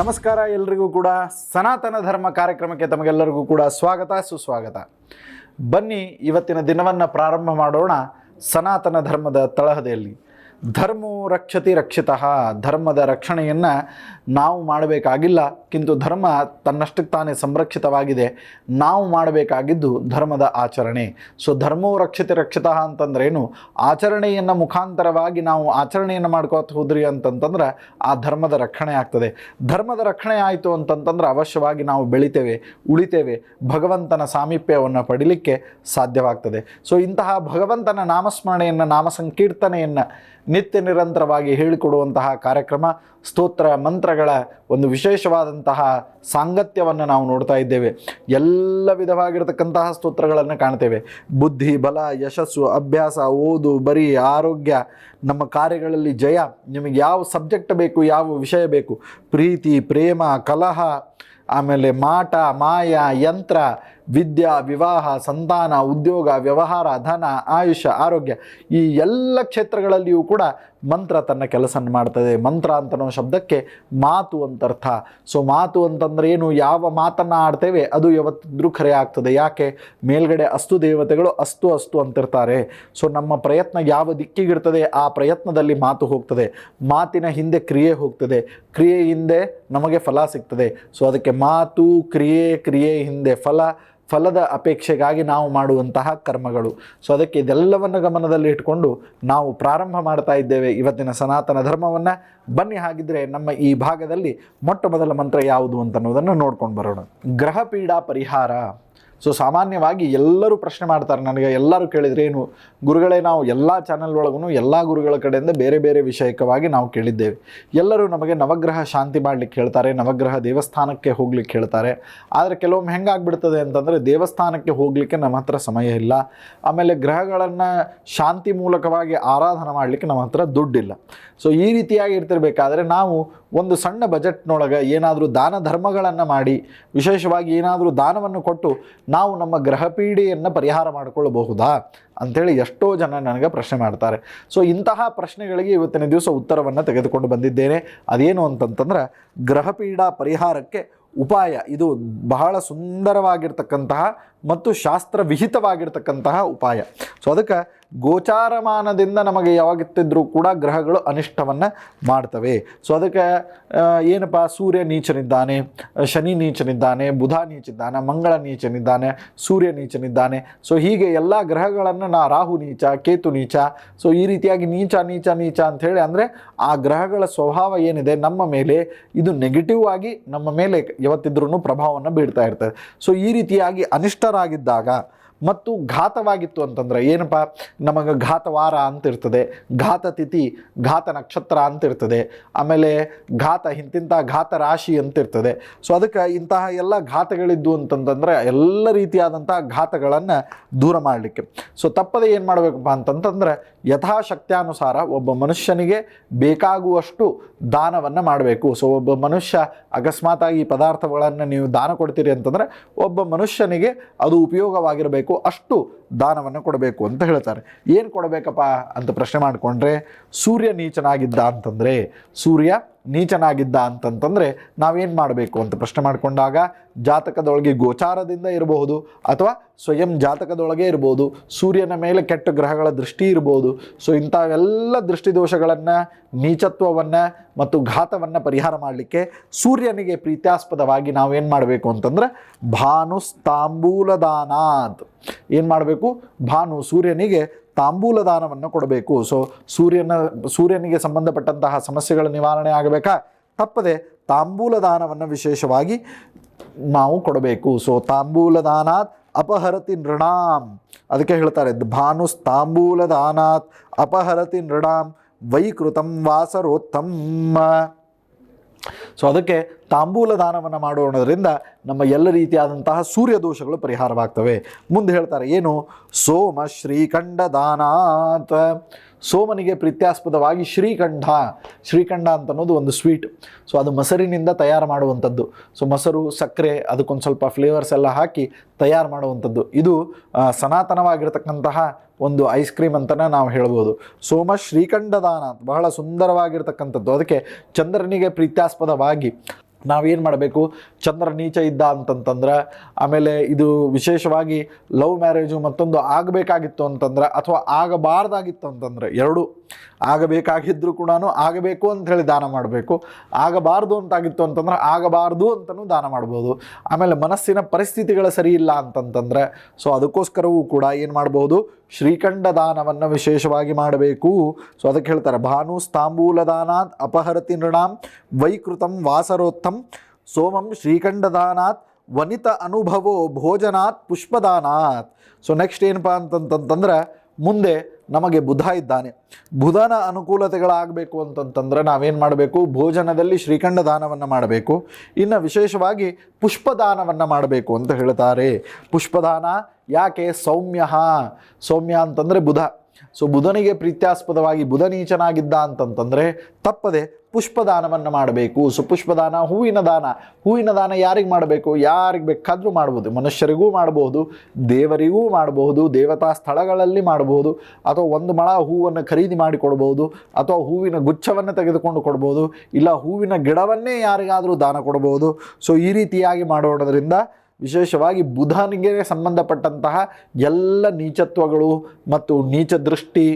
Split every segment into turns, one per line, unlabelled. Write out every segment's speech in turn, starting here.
ನಮಸ್ಕಾರ ಎಲ್ರಿಗೂ ಕೂಡ ಸನಾತನ ಧರ್ಮ ಕಾರ್ಯಕ್ರಮಕ್ಕೆ ತಮಗೆಲ್ಲರಿಗೂ ಕೂಡ ಸ್ವಾಗತ, ಸುಸ್ವಾಗತ. ಬನ್ನಿ ಇವತ್ತಿನ ದಿನವನ್ನು ಪ್ರಾರಂಭ ಮಾಡೋಣ ಸನಾತನ ಧರ್ಮದ ತಳಹದಿಯಲ್ಲಿ. ಧರ್ಮೋ ರಕ್ಷತಿ ರಕ್ಷಿತಃ, ಧರ್ಮದ ರಕ್ಷಣೆಯನ್ನು ನಾವು ಮಾಡಬೇಕಾಗಿಲ್ಲ, ಕಿಂತು ಧರ್ಮ ತನ್ನಷ್ಟಕ್ಕೆ ತಾನೇ ಸಂರಕ್ಷಿತವಾಗಿದೆ. ನಾವು ಮಾಡಬೇಕಾಗಿದ್ದು ಧರ್ಮದ ಆಚರಣೆ. ಸೊ ಧರ್ಮೋ ರಕ್ಷತಿ ರಕ್ಷಿತಃ ಅಂತಂದ್ರೇನು? ಆಚರಣೆಯನ್ನು ಮುಖಾಂತರವಾಗಿ ನಾವು ಆಚರಣೆಯನ್ನು ಮಾಡ್ಕೋತ ಹೋದ್ರಿ ಅಂತಂತಂದ್ರೆ ಆ ಧರ್ಮದ ರಕ್ಷಣೆ ಆಗ್ತದೆ. ಧರ್ಮದ ರಕ್ಷಣೆ ಆಯಿತು ಅಂತಂತಂದ್ರೆ ಅವಶ್ಯವಾಗಿ ನಾವು ಬೆಳಿತೇವೆ, ಉಳಿತೇವೆ, ಭಗವಂತನ ಸಾಮೀಪ್ಯವನ್ನು ಪಡಿಲಿಕ್ಕೆ ಸಾಧ್ಯವಾಗ್ತದೆ. ಸೊ ಇಂತಹ ಭಗವಂತನ ನಾಮಸ್ಮರಣೆಯನ್ನು ನಾಮ ಸಂಕೀರ್ತನೆಯನ್ನು ನಿತ್ಯ ನಿರಂತರವಾಗಿ ಹೇಳಿಕೊಡುವಂತಹ ಕಾರ್ಯಕ್ರಮ, ಸ್ತೋತ್ರ, ಮಂತ್ರಗಳ ಒಂದು ವಿಶೇಷವಾದಂತಹ ಸಾಂಗತ್ಯವನ್ನು ನಾವು ನೋಡ್ತಾ ಇದ್ದೇವೆ. ಎಲ್ಲ ವಿಧವಾಗಿರತಕ್ಕಂತಹ ಸ್ತೋತ್ರಗಳನ್ನು ಕಾಣ್ತೇವೆ. ಬುದ್ಧಿ, ಬಲ, ಯಶಸ್ಸು, ಅಭ್ಯಾಸ, ಓದು, ಬರೀ ಆರೋಗ್ಯ, ನಮ್ಮ ಕಾರ್ಯಗಳಲ್ಲಿ ಜಯ, ನಿಮಗೆ ಯಾವ ಸಬ್ಜೆಕ್ಟ್ ಬೇಕು, ಯಾವ ವಿಷಯ ಬೇಕು, ಪ್ರೀತಿ, ಪ್ರೇಮ, ಕಲಹ, ಆಮೇಲೆ ಮಾಟ, ಮಾಯ, ಯಂತ್ರ, ವಿದ್ಯಾ, ವಿವಾಹ, ಸಂತಾನ, ಉದ್ಯೋಗ, ವ್ಯವಹಾರ, ಧನ, ಆಯುಷ್ಯ, ಆರೋಗ್ಯ ಈ ಎಲ್ಲ ಕ್ಷೇತ್ರಗಳಲ್ಲಿಯೂ ಕೂಡ ಮಂತ್ರ ತನ್ನ ಕೆಲಸ ಮಾಡ್ತದೆ. ಮಂತ್ರ ಅಂತನೋ ಶಬ್ದಕ್ಕೆ ಮಾತು ಅಂತ ಅರ್ಥ ಸೊ ಮಾತು ಅಂತಂದ್ರೆ ಏನು? ಯಾವ ಮಾತನ್ನು ಆಡ್ತೇವೆ? ಅದು ಯಾವತ್ತಿದ್ರೂ ಖರೆ ಆಗ್ತದೆ. ಯಾಕೆ? ಮೇಲ್ಗಡೆ ಅಸ್ತು ದೇವತೆಗಳು ಅಸ್ತು ಅಸ್ತು ಅಂತಿರ್ತಾರೆ. ಸೊ ನಮ್ಮ ಪ್ರಯತ್ನ ಯಾವ ದಿಕ್ಕಿಗಿರ್ತದೆ? ಆ ಪ್ರಯತ್ನದಲ್ಲಿ ಮಾತು ಹೋಗ್ತದೆ. ಮಾತಿನ ಹಿಂದೆ ಕ್ರಿಯೆ ಹೋಗ್ತದೆ. ಕ್ರಿಯೆ ಹಿಂದೆ ನಮಗೆ ಫಲ ಸಿಗ್ತದೆ. ಸೊ ಅದಕ್ಕೆ ಮಾತು, ಕ್ರಿಯೆ ಕ್ರಿಯೆ ಹಿಂದೆ ಫಲ. ಫಲದ ಅಪೇಕ್ಷೆಗಾಗಿ ನಾವು ಮಾಡುವಂತಹ ಕರ್ಮಗಳು. ಸೊ ಅದಕ್ಕೆ ಇದೆಲ್ಲವನ್ನು ಗಮನದಲ್ಲಿ ಇಟ್ಕೊಂಡು ನಾವು ಪ್ರಾರಂಭ ಮಾಡ್ತಾ ಇದ್ದೇವೆ ಇವತ್ತಿನ ಸನಾತನ ಧರ್ಮವನ್ನು. ಬನ್ನಿ ಹಾಗಿದ್ರೆ ನಮ್ಮ ಈ ಭಾಗದಲ್ಲಿ ಮೊಟ್ಟ ಮೊದಲ ಮಂತ್ರ ಯಾವುದು ಅಂತ ಅನ್ನೋದನ್ನು ನೋಡ್ಕೊಂಡು ಬರೋಣ. ಗ್ರಹ ಪೀಡಾ ಪರಿಹಾರ. ಸೊ ಸಾಮಾನ್ಯವಾಗಿ ಎಲ್ಲರೂ ಪ್ರಶ್ನೆ ಮಾಡ್ತಾರೆ ನನಗೆ, ಎಲ್ಲರೂ ಕೇಳಿದರೆ ಏನು, ಗುರುಗಳೇ ನಾವು ಎಲ್ಲ ಚಾನಲ್ ಒಳಗೂ ಎಲ್ಲ ಗುರುಗಳ ಕಡೆಯಿಂದ ಬೇರೆ ಬೇರೆ ವಿಷಯಕವಾಗಿ ನಾವು ಕೇಳಿದ್ದೇವೆ. ಎಲ್ಲರೂ ನಮಗೆ ನವಗ್ರಹ ಶಾಂತಿ ಮಾಡಲಿಕ್ಕೆ ಹೇಳ್ತಾರೆ, ನವಗ್ರಹ ದೇವಸ್ಥಾನಕ್ಕೆ ಹೋಗ್ಲಿಕ್ಕೆ ಹೇಳ್ತಾರೆ. ಆದರೆ ಕೆಲವೊಮ್ಮೆ ಹೆಂಗಾಗ್ಬಿಡ್ತದೆ ಅಂತಂದರೆ ದೇವಸ್ಥಾನಕ್ಕೆ ಹೋಗಲಿಕ್ಕೆ ನಮ್ಮ ಹತ್ರ ಸಮಯ ಇಲ್ಲ. ಆಮೇಲೆ ಗ್ರಹಗಳನ್ನು ಶಾಂತಿ ಮೂಲಕವಾಗಿ ಆರಾಧನೆ ಮಾಡಲಿಕ್ಕೆ ನಮ್ಮ ಹತ್ರ ದುಡ್ಡಿಲ್ಲ. ಸೊ ಈ ರೀತಿಯಾಗಿ ಇರ್ತಿರ್ಬೇಕಾದ್ರೆ ನಾವು ಒಂದು ಸಣ್ಣ ಬಜೆಟ್ನೊಳಗೆ ಏನಾದರೂ ದಾನ ಧರ್ಮಗಳನ್ನು ಮಾಡಿ, ವಿಶೇಷವಾಗಿ ಏನಾದರೂ ದಾನವನ್ನು ಕೊಟ್ಟು ನಾವು ನಮ್ಮ ಗ್ರಹ ಪೀಡೆಯನ್ನು ಪರಿಹಾರ ಮಾಡಿಕೊಳ್ಳಬಹುದಾ ಅಂಥೇಳಿ ಎಷ್ಟೋ ಜನ ನನಗೆ ಪ್ರಶ್ನೆ ಮಾಡ್ತಾರೆ. ಸೊ ಇಂತಹ ಪ್ರಶ್ನೆಗಳಿಗೆ ಇವತ್ತಿನ ದಿವಸ ಉತ್ತರವನ್ನು ತೆಗೆದುಕೊಂಡು ಬಂದಿದ್ದೇನೆ. ಅದೇನು ಅಂತಂತಂದ್ರೆ ಗ್ರಹಪೀಡಾ ಪರಿಹಾರಕ್ಕೆ ಉಪಾಯ, ಇದು ಬಹಳ ಸುಂದರವಾಗಿರ್ತಕ್ಕಂತಹ ಮತ್ತು ಶಾಸ್ತ್ರ ವಿಹಿತವಾಗಿರ್ತಕ್ಕಂತಹ ಉಪಾಯ. ಸೊ ಅದಕ್ಕೆ ಗೋಚಾರಮಾನದಿಂದ ನಮಗೆ ಯಾವಾಗಿತ್ತಿದ್ರೂ ಕೂಡ ಗ್ರಹಗಳು ಅನಿಷ್ಟವನ್ನು ಮಾಡ್ತವೆ. ಸೊ ಅದಕ್ಕೆ ಏನಪ್ಪ, ಸೂರ್ಯ ನೀಚನಿದ್ದಾನೆ, ಶನಿ ನೀಚನಿದ್ದಾನೆ, ಬುಧ ನೀಚಿದ್ದಾನೆ ಮಂಗಳ ನೀಚನಿದ್ದಾನೆ, ಸೂರ್ಯ ನೀಚನಿದ್ದಾನೆ. ಸೊ ಹೀಗೆ ಎಲ್ಲ ಗ್ರಹಗಳನ್ನು ನಾ ರಾಹು ನೀಚ, ಕೇತು ನೀಚ ಸೊ ಈ ರೀತಿಯಾಗಿ ನೀಚ ನೀಚ ನೀಚ ಅಂಥೇಳಿ ಅಂದರೆ ಆ ಗ್ರಹಗಳ ಸ್ವಭಾವ ಏನಿದೆ ನಮ್ಮ ಮೇಲೆ ಇದು ನೆಗೆಟಿವ್ ಆಗಿ ನಮ್ಮ ಮೇಲೆ ಯಾವತ್ತಿದ್ರೂ ಪ್ರಭಾವವನ್ನು ಬೀಳ್ತಾ ಇರ್ತದೆ. ಸೊ ಈ ರೀತಿಯಾಗಿ ಅನಿಷ್ಟರಾಗಿದ್ದಾಗ ಮತ್ತು ಘಾತವಾಗಿತ್ತು ಅಂತಂದ್ರೆ ಏನಪ್ಪ? ನಮಗೆ ಘಾತವಾರ ಅಂತಿರ್ತದೆ ಘಾತ ತಿಥಿ, ಘಾತ ನಕ್ಷತ್ರ ಅಂತ ಇರ್ತದೆ, ಆಮೇಲೆ ಘಾತ ಇಂತಿಂಥ ಘಾತ ರಾಶಿ ಅಂತಿರ್ತದೆ ಸೊ ಅದಕ್ಕೆ ಇಂತಹ ಎಲ್ಲ ಘಾತಗಳಿದ್ದು ಅಂತಂತಂದರೆ ಎಲ್ಲ ರೀತಿಯಾದಂಥ ಘಾತಗಳನ್ನು ದೂರ ಮಾಡಲಿಕ್ಕೆ. ಸೊ ತಪ್ಪದೆ ಏನು ಮಾಡಬೇಕಪ್ಪ ಅಂತಂತಂದ್ರೆ ಯಥಾಶಕ್ತ್ಯಾನುಸಾರ ಒಬ್ಬ ಮನುಷ್ಯನಿಗೆ ಬೇಕಾಗುವಷ್ಟು ದಾನವನ್ನು ಮಾಡಬೇಕು. ಸೊ ಒಬ್ಬ ಮನುಷ್ಯ ಅಕಸ್ಮಾತಾಗಿ ಈ ಪದಾರ್ಥಗಳನ್ನು ನೀವು ದಾನ ಕೊಡ್ತೀರಿ ಅಂತಂದರೆ ಒಬ್ಬ ಮನುಷ್ಯನಿಗೆ ಅದು ಉಪಯೋಗವಾಗಿರಬೇಕು. ಅಷ್ಟು ದಾನವನ್ನು ಕೊಡಬೇಕು ಅಂತ ಹೇಳ್ತಾರೆ. ಏನು ಕೊಡಬೇಕಪ್ಪ ಅಂತ ಪ್ರಶ್ನೆ ಮಾಡಿಕೊಂಡ್ರೆ ಸೂರ್ಯ ನೀಚನಾಗಿದ್ದ ಅಂತಂದರೆ ಸೂರ್ಯ ನೀಚನಾಗಿದ್ದ ಅಂತಂತಂದರೆ ನಾವೇನು ಮಾಡಬೇಕು ಅಂತ ಪ್ರಶ್ನೆ ಮಾಡಿಕೊಂಡಾಗ ಜಾತಕದೊಳಗೆ ಗೋಚಾರದಿಂದ ಇರಬಹುದು ಅಥವಾ ಸ್ವಯಂ ಜಾತಕದೊಳಗೆ ಇರ್ಬೋದು ಸೂರ್ಯನ ಮೇಲೆ ಕೆಟ್ಟ ಗ್ರಹಗಳ ದೃಷ್ಟಿ ಇರ್ಬೋದು ಸೊ ಇಂಥವೆಲ್ಲ ದೃಷ್ಟಿದೋಷಗಳನ್ನು, ನೀಚತ್ವವನ್ನು ಮತ್ತು ಘಾತವನ್ನು ಪರಿಹಾರ ಮಾಡಲಿಕ್ಕೆ ಸೂರ್ಯನಿಗೆ ಪ್ರೀತ್ಯಾಸ್ಪದವಾಗಿ ನಾವೇನು ಮಾಡಬೇಕು ಅಂತಂದ್ರೆ ಭಾನು ತಾಂಬೂಲದಾನಾತ್ ಏನು ಮಾಡಬೇಕು? ಭಾನು ಸೂರ್ಯನಿಗೆ ತಾಂಬೂಲ ದಾನವನ್ನು ಕೊಡಬೇಕು. ಸೊ ಸೂರ್ಯನ, ಸೂರ್ಯನಿಗೆ ಸಂಬಂಧಪಟ್ಟಂತಹ ಸಮಸ್ಯೆಗಳ ನಿವಾರಣೆ ಆಗಬೇಕಾ? ತಪ್ಪದೆ ತಾಂಬೂಲ ದಾನವನ್ನು ವಿಶೇಷವಾಗಿ ನಾವು ಕೊಡಬೇಕು. ಸೊ ತಾಂಬೂಲ ದಾನಾತ್ ಅಪಹರತಿ ನೃಣಾಂ. ಅದಕ್ಕೆ ಹೇಳ್ತಾರೆ ಭಾನು ತಾಂಬೂಲ ದಾನಾತ್ ಅಪಹರತಿ ನೃಣಾಂ ವೈಕೃತಂ ವಾಸರೋತ್ತಮ್ಮ. ಸೊ ಅದಕ್ಕೆ ತಾಂಬೂಲ ದಾನವನ್ನು ಮಾಡೋಣದ್ರಿಂದ ನಮ್ಮ ಎಲ್ಲ ರೀತಿಯಾದಂತಹ ಸೂರ್ಯ ದೋಷಗಳು ಪರಿಹಾರವಾಗ್ತವೆ. ಮುಂದೆ ಹೇಳ್ತಾರೆ ಏನು? ಸೋಮ ಶ್ರೀಖಂಡ ದಾನಾತ್ ಸೋಮನಿಗೆ ಪ್ರೀತ್ಯಾಸ್ಪದವಾಗಿ ಶ್ರೀಕಂಠ ಶ್ರೀಕಂಠ ಅಂತ ಅನ್ನೋದು ಒಂದು ಸ್ವೀಟ್. ಸೊ ಅದು ಮೊಸರಿನಿಂದ ತಯಾರು ಮಾಡುವಂಥದ್ದು. ಸೊ ಮೊಸರು, ಸಕ್ಕರೆ, ಅದಕ್ಕೊಂದು ಸ್ವಲ್ಪ ಫ್ಲೇವರ್ಸ್ ಎಲ್ಲ ಹಾಕಿ ತಯಾರು ಮಾಡುವಂಥದ್ದು. ಇದು ಸನಾತನವಾಗಿರ್ತಕ್ಕಂತಹ ಒಂದು ಐಸ್ ಕ್ರೀಮ್ ಅಂತಲೇ ನಾವು ಹೇಳ್ಬೋದು. ಸೋಮ ಶ್ರೀಕಂಠದಾನ ಬಹಳ ಸುಂದರವಾಗಿರ್ತಕ್ಕಂಥದ್ದು. ಅದಕ್ಕೆ ಚಂದ್ರನಿಗೆ ಪ್ರೀತ್ಯಾಸ್ಪದವಾಗಿ ನಾವೇನು ಮಾಡಬೇಕು? ಚಂದ್ರ ನೀಚ ಇದ್ದ ಅಂತಂತಂದ್ರೆ, ಆಮೇಲೆ ಇದು ವಿಶೇಷವಾಗಿ ಲವ್ ಮ್ಯಾರೇಜು ಮತ್ತೊಂದು ಆಗಬೇಕಾಗಿತ್ತು ಅಂತಂದ್ರೆ, ಅಥವಾ ಆಗಬಾರ್ದಾಗಿತ್ತು ಅಂತಂದ್ರೆ ಎರಡು. ಆಗಬೇಕಾಗಿದ್ದರೂ ಕೂಡ ಆಗಬೇಕು ಅಂತ ಹೇಳಿ ದಾನ ಮಾಡಬೇಕು. ಆಗಬಾರ್ದು ಅಂತಾಗಿತ್ತು ಅಂತಂದ್ರೆ ಆಗಬಾರ್ದು ಅಂತಲೂ ದಾನ ಮಾಡ್ಬೋದು. ಆಮೇಲೆ ಮನಸ್ಸಿನ ಪರಿಸ್ಥಿತಿಗಳು ಸರಿ ಇಲ್ಲ ಅಂತಂತಂದ್ರೆ, ಸೊ ಅದಕ್ಕೋಸ್ಕರವೂ ಕೂಡ ಏನು ಮಾಡ್ಬೋದು? ಶ್ರೀಖಂಡ ದಾನವನ್ನು ವಿಶೇಷವಾಗಿ ಮಾಡಬೇಕು. ಸೊ ಅದಕ್ಕೆ ಹೇಳ್ತಾರೆ, ಭಾನು ಸ್ತಾಂಬೂಲ ದಾನಾತ್ ಅಪಹರತಿ ನೃಣಾಂ ವೈಕೃತಂ ವಾಸರೋತ್ತಂ ಸೋಮಂ ಶ್ರೀಖಂಡದಾನಾತ್ ವನಿತ ಅನುಭವೋ ಭೋಜನಾತ್ ಪುಷ್ಪದಾನಾತ್. ಸೊ ನೆಕ್ಸ್ಟ್ ಏನಪ್ಪ ಅಂತಂತಂದ್ರೆ ಮುಂದೆ ನಮಗೆ ಬುಧ ಇದ್ದಾನೆ. ಬುಧನ ಅನುಕೂಲತೆಗಳಾಗಬೇಕು ಅಂತಂತಂದ್ರೆ ನಾವೇನು ಮಾಡಬೇಕು? ಭೋಜನದಲ್ಲಿ ಶ್ರೀಖಂಡ ದಾನವನ್ನು ಮಾಡಬೇಕು. ಇನ್ನು ವಿಶೇಷವಾಗಿ ಪುಷ್ಪದಾನವನ್ನು ಮಾಡಬೇಕು ಅಂತ ಹೇಳ್ತಾರೆ. ಪುಷ್ಪದಾನ ಯಾಕೆ ಸೌಮ್ಯ? ಸೌಮ್ಯ ಅಂತಂದರೆ ಬುಧ. ಸೊ ಬುಧನಿಗೆ ಪ್ರೀತ್ಯಾಸ್ಪದವಾಗಿ ಬುಧ ನೀಚನಾಗಿದ್ದ ಅಂತಂತಂದರೆ ತಪ್ಪದೆ ಪುಷ್ಪದಾನವನ್ನು ಮಾಡಬೇಕು. ಸೊ ಪುಷ್ಪದಾನ ಹೂವಿನ ದಾನ. ಹೂವಿನ ದಾನ ಯಾರಿಗೆ ಮಾಡಬೇಕು? ಯಾರಿಗೆ ಬೇಕಾದರೂ ಮಾಡ್ಬೋದು. ಮನುಷ್ಯರಿಗೂ ಮಾಡಬಹುದು ದೇವರಿಗೂ ಮಾಡಬಹುದು ದೇವತಾ ಸ್ಥಳಗಳಲ್ಲಿ ಮಾಡಬಹುದು ಅಥವಾ ಒಂದು ಮಳ ಹೂವನ್ನು ಖರೀದಿ ಮಾಡಿ ಕೊಡ್ಬೋದು, ಅಥವಾ ಹೂವಿನ ಗುಚ್ಛವನ್ನು ತೆಗೆದುಕೊಂಡು ಕೊಡ್ಬೋದು, ಇಲ್ಲ ಹೂವಿನ ಗಿಡವನ್ನೇ ಯಾರಿಗಾದರೂ ದಾನ ಕೊಡ್ಬೋದು. ಸೊ ಈ ರೀತಿಯಾಗಿ ಮಾಡೋದ್ರಿಂದ ವಿಶೇಷವಾಗಿ ಬುಧನಿಗೆ ಸಂಬಂಧಪಟ್ಟಂತಹ ಎಲ್ಲ ನೀಚತ್ವಗಳು ಮತ್ತು ನೀಚ ದೃಷ್ಟಿ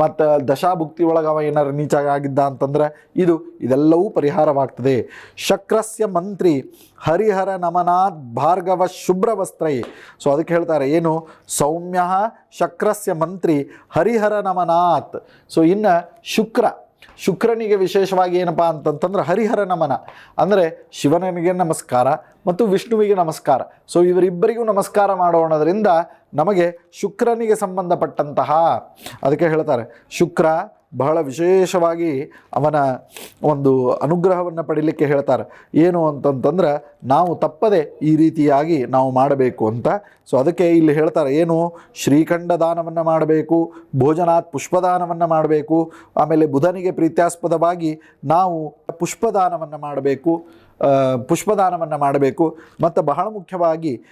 ಮತ್ತು ದಶಾಭುಕ್ತಿ ಒಳಗೆ ಅವ ಏನಾರು ನೀಚ ಆಗಿದ್ದ ಅಂತಂದ್ರೆ ಇದು ಇದೆಲ್ಲವೂ ಪರಿಹಾರವಾಗ್ತದೆ. ಶಕ್ರಸ್ಯ ಮಂತ್ರಿ ಹರಿಹರ ನಮನಾಥ್ ಭಾರ್ಗವ ಶುಭ್ರವಸ್ತ್ರೈ. ಸೊ ಅದಕ್ಕೆ ಹೇಳ್ತಾರೆ ಏನು? ಸೌಮ್ಯ ಶಕ್ರಸ್ಯ ಮಂತ್ರಿ ಹರಿಹರ ನಮನಾಥ್. ಸೊ ಇನ್ನು ಶುಕ್ರ. ಶುಕ್ರನಿಗೆ ವಿಶೇಷವಾಗಿ ಏನಪ್ಪ ಅಂತಂತಂದ್ರೆ ಹರಿಹರ ನಮನ. ಅಂದರೆ ಶಿವನಿಗೆ ನಮಸ್ಕಾರ ಮತ್ತು ವಿಷ್ಣುವಿಗೆ ನಮಸ್ಕಾರ. ಸೊ ಇವರಿಬ್ಬರಿಗೂ ನಮಸ್ಕಾರ ಮಾಡೋಣದ್ರಿಂದ ನಮಗೆ ಶುಕ್ರನಿಗೆ ಸಂಬಂಧಪಟ್ಟಂತಹ, ಅದಕ್ಕೆ ಹೇಳ್ತಾರೆ, ಶುಕ್ರ ಬಹಳ ವಿಶೇಷವಾಗಿ ಅವನ ಒಂದು ಅನುಗ್ರಹವನ್ನು ಪಡೀಲಿಕ್ಕೆ ಹೇಳ್ತಾರೆ. ಏನು ಅಂತಂತಂದ್ರೆ, ನಾವು ತಪ್ಪದೆ ಈ ರೀತಿಯಾಗಿ ನಾವು ಮಾಡಬೇಕು ಅಂತ. ಸೊ ಅದಕ್ಕೆ ಇಲ್ಲಿ ಹೇಳ್ತಾರೆ, ಏನು? ಶ್ರೀಖಂಡ ದಾನವನ್ನು ಮಾಡಬೇಕು, ಭೋಜನಾತ್ ಪುಷ್ಪದಾನವನ್ನು ಮಾಡಬೇಕು, ಆಮೇಲೆ ಬುಧನಿಗೆ ಪ್ರೀತ್ಯಾಸ್ಪದವಾಗಿ ನಾವು ಪುಷ್ಪದಾನವನ್ನು ಮಾಡಬೇಕು. ಪುಷ್ಪದಾನವನ್ನು ಮಾಡಬೇಕು. ಮತ್ತು ಬಹಳ ಮುಖ್ಯವಾಗಿ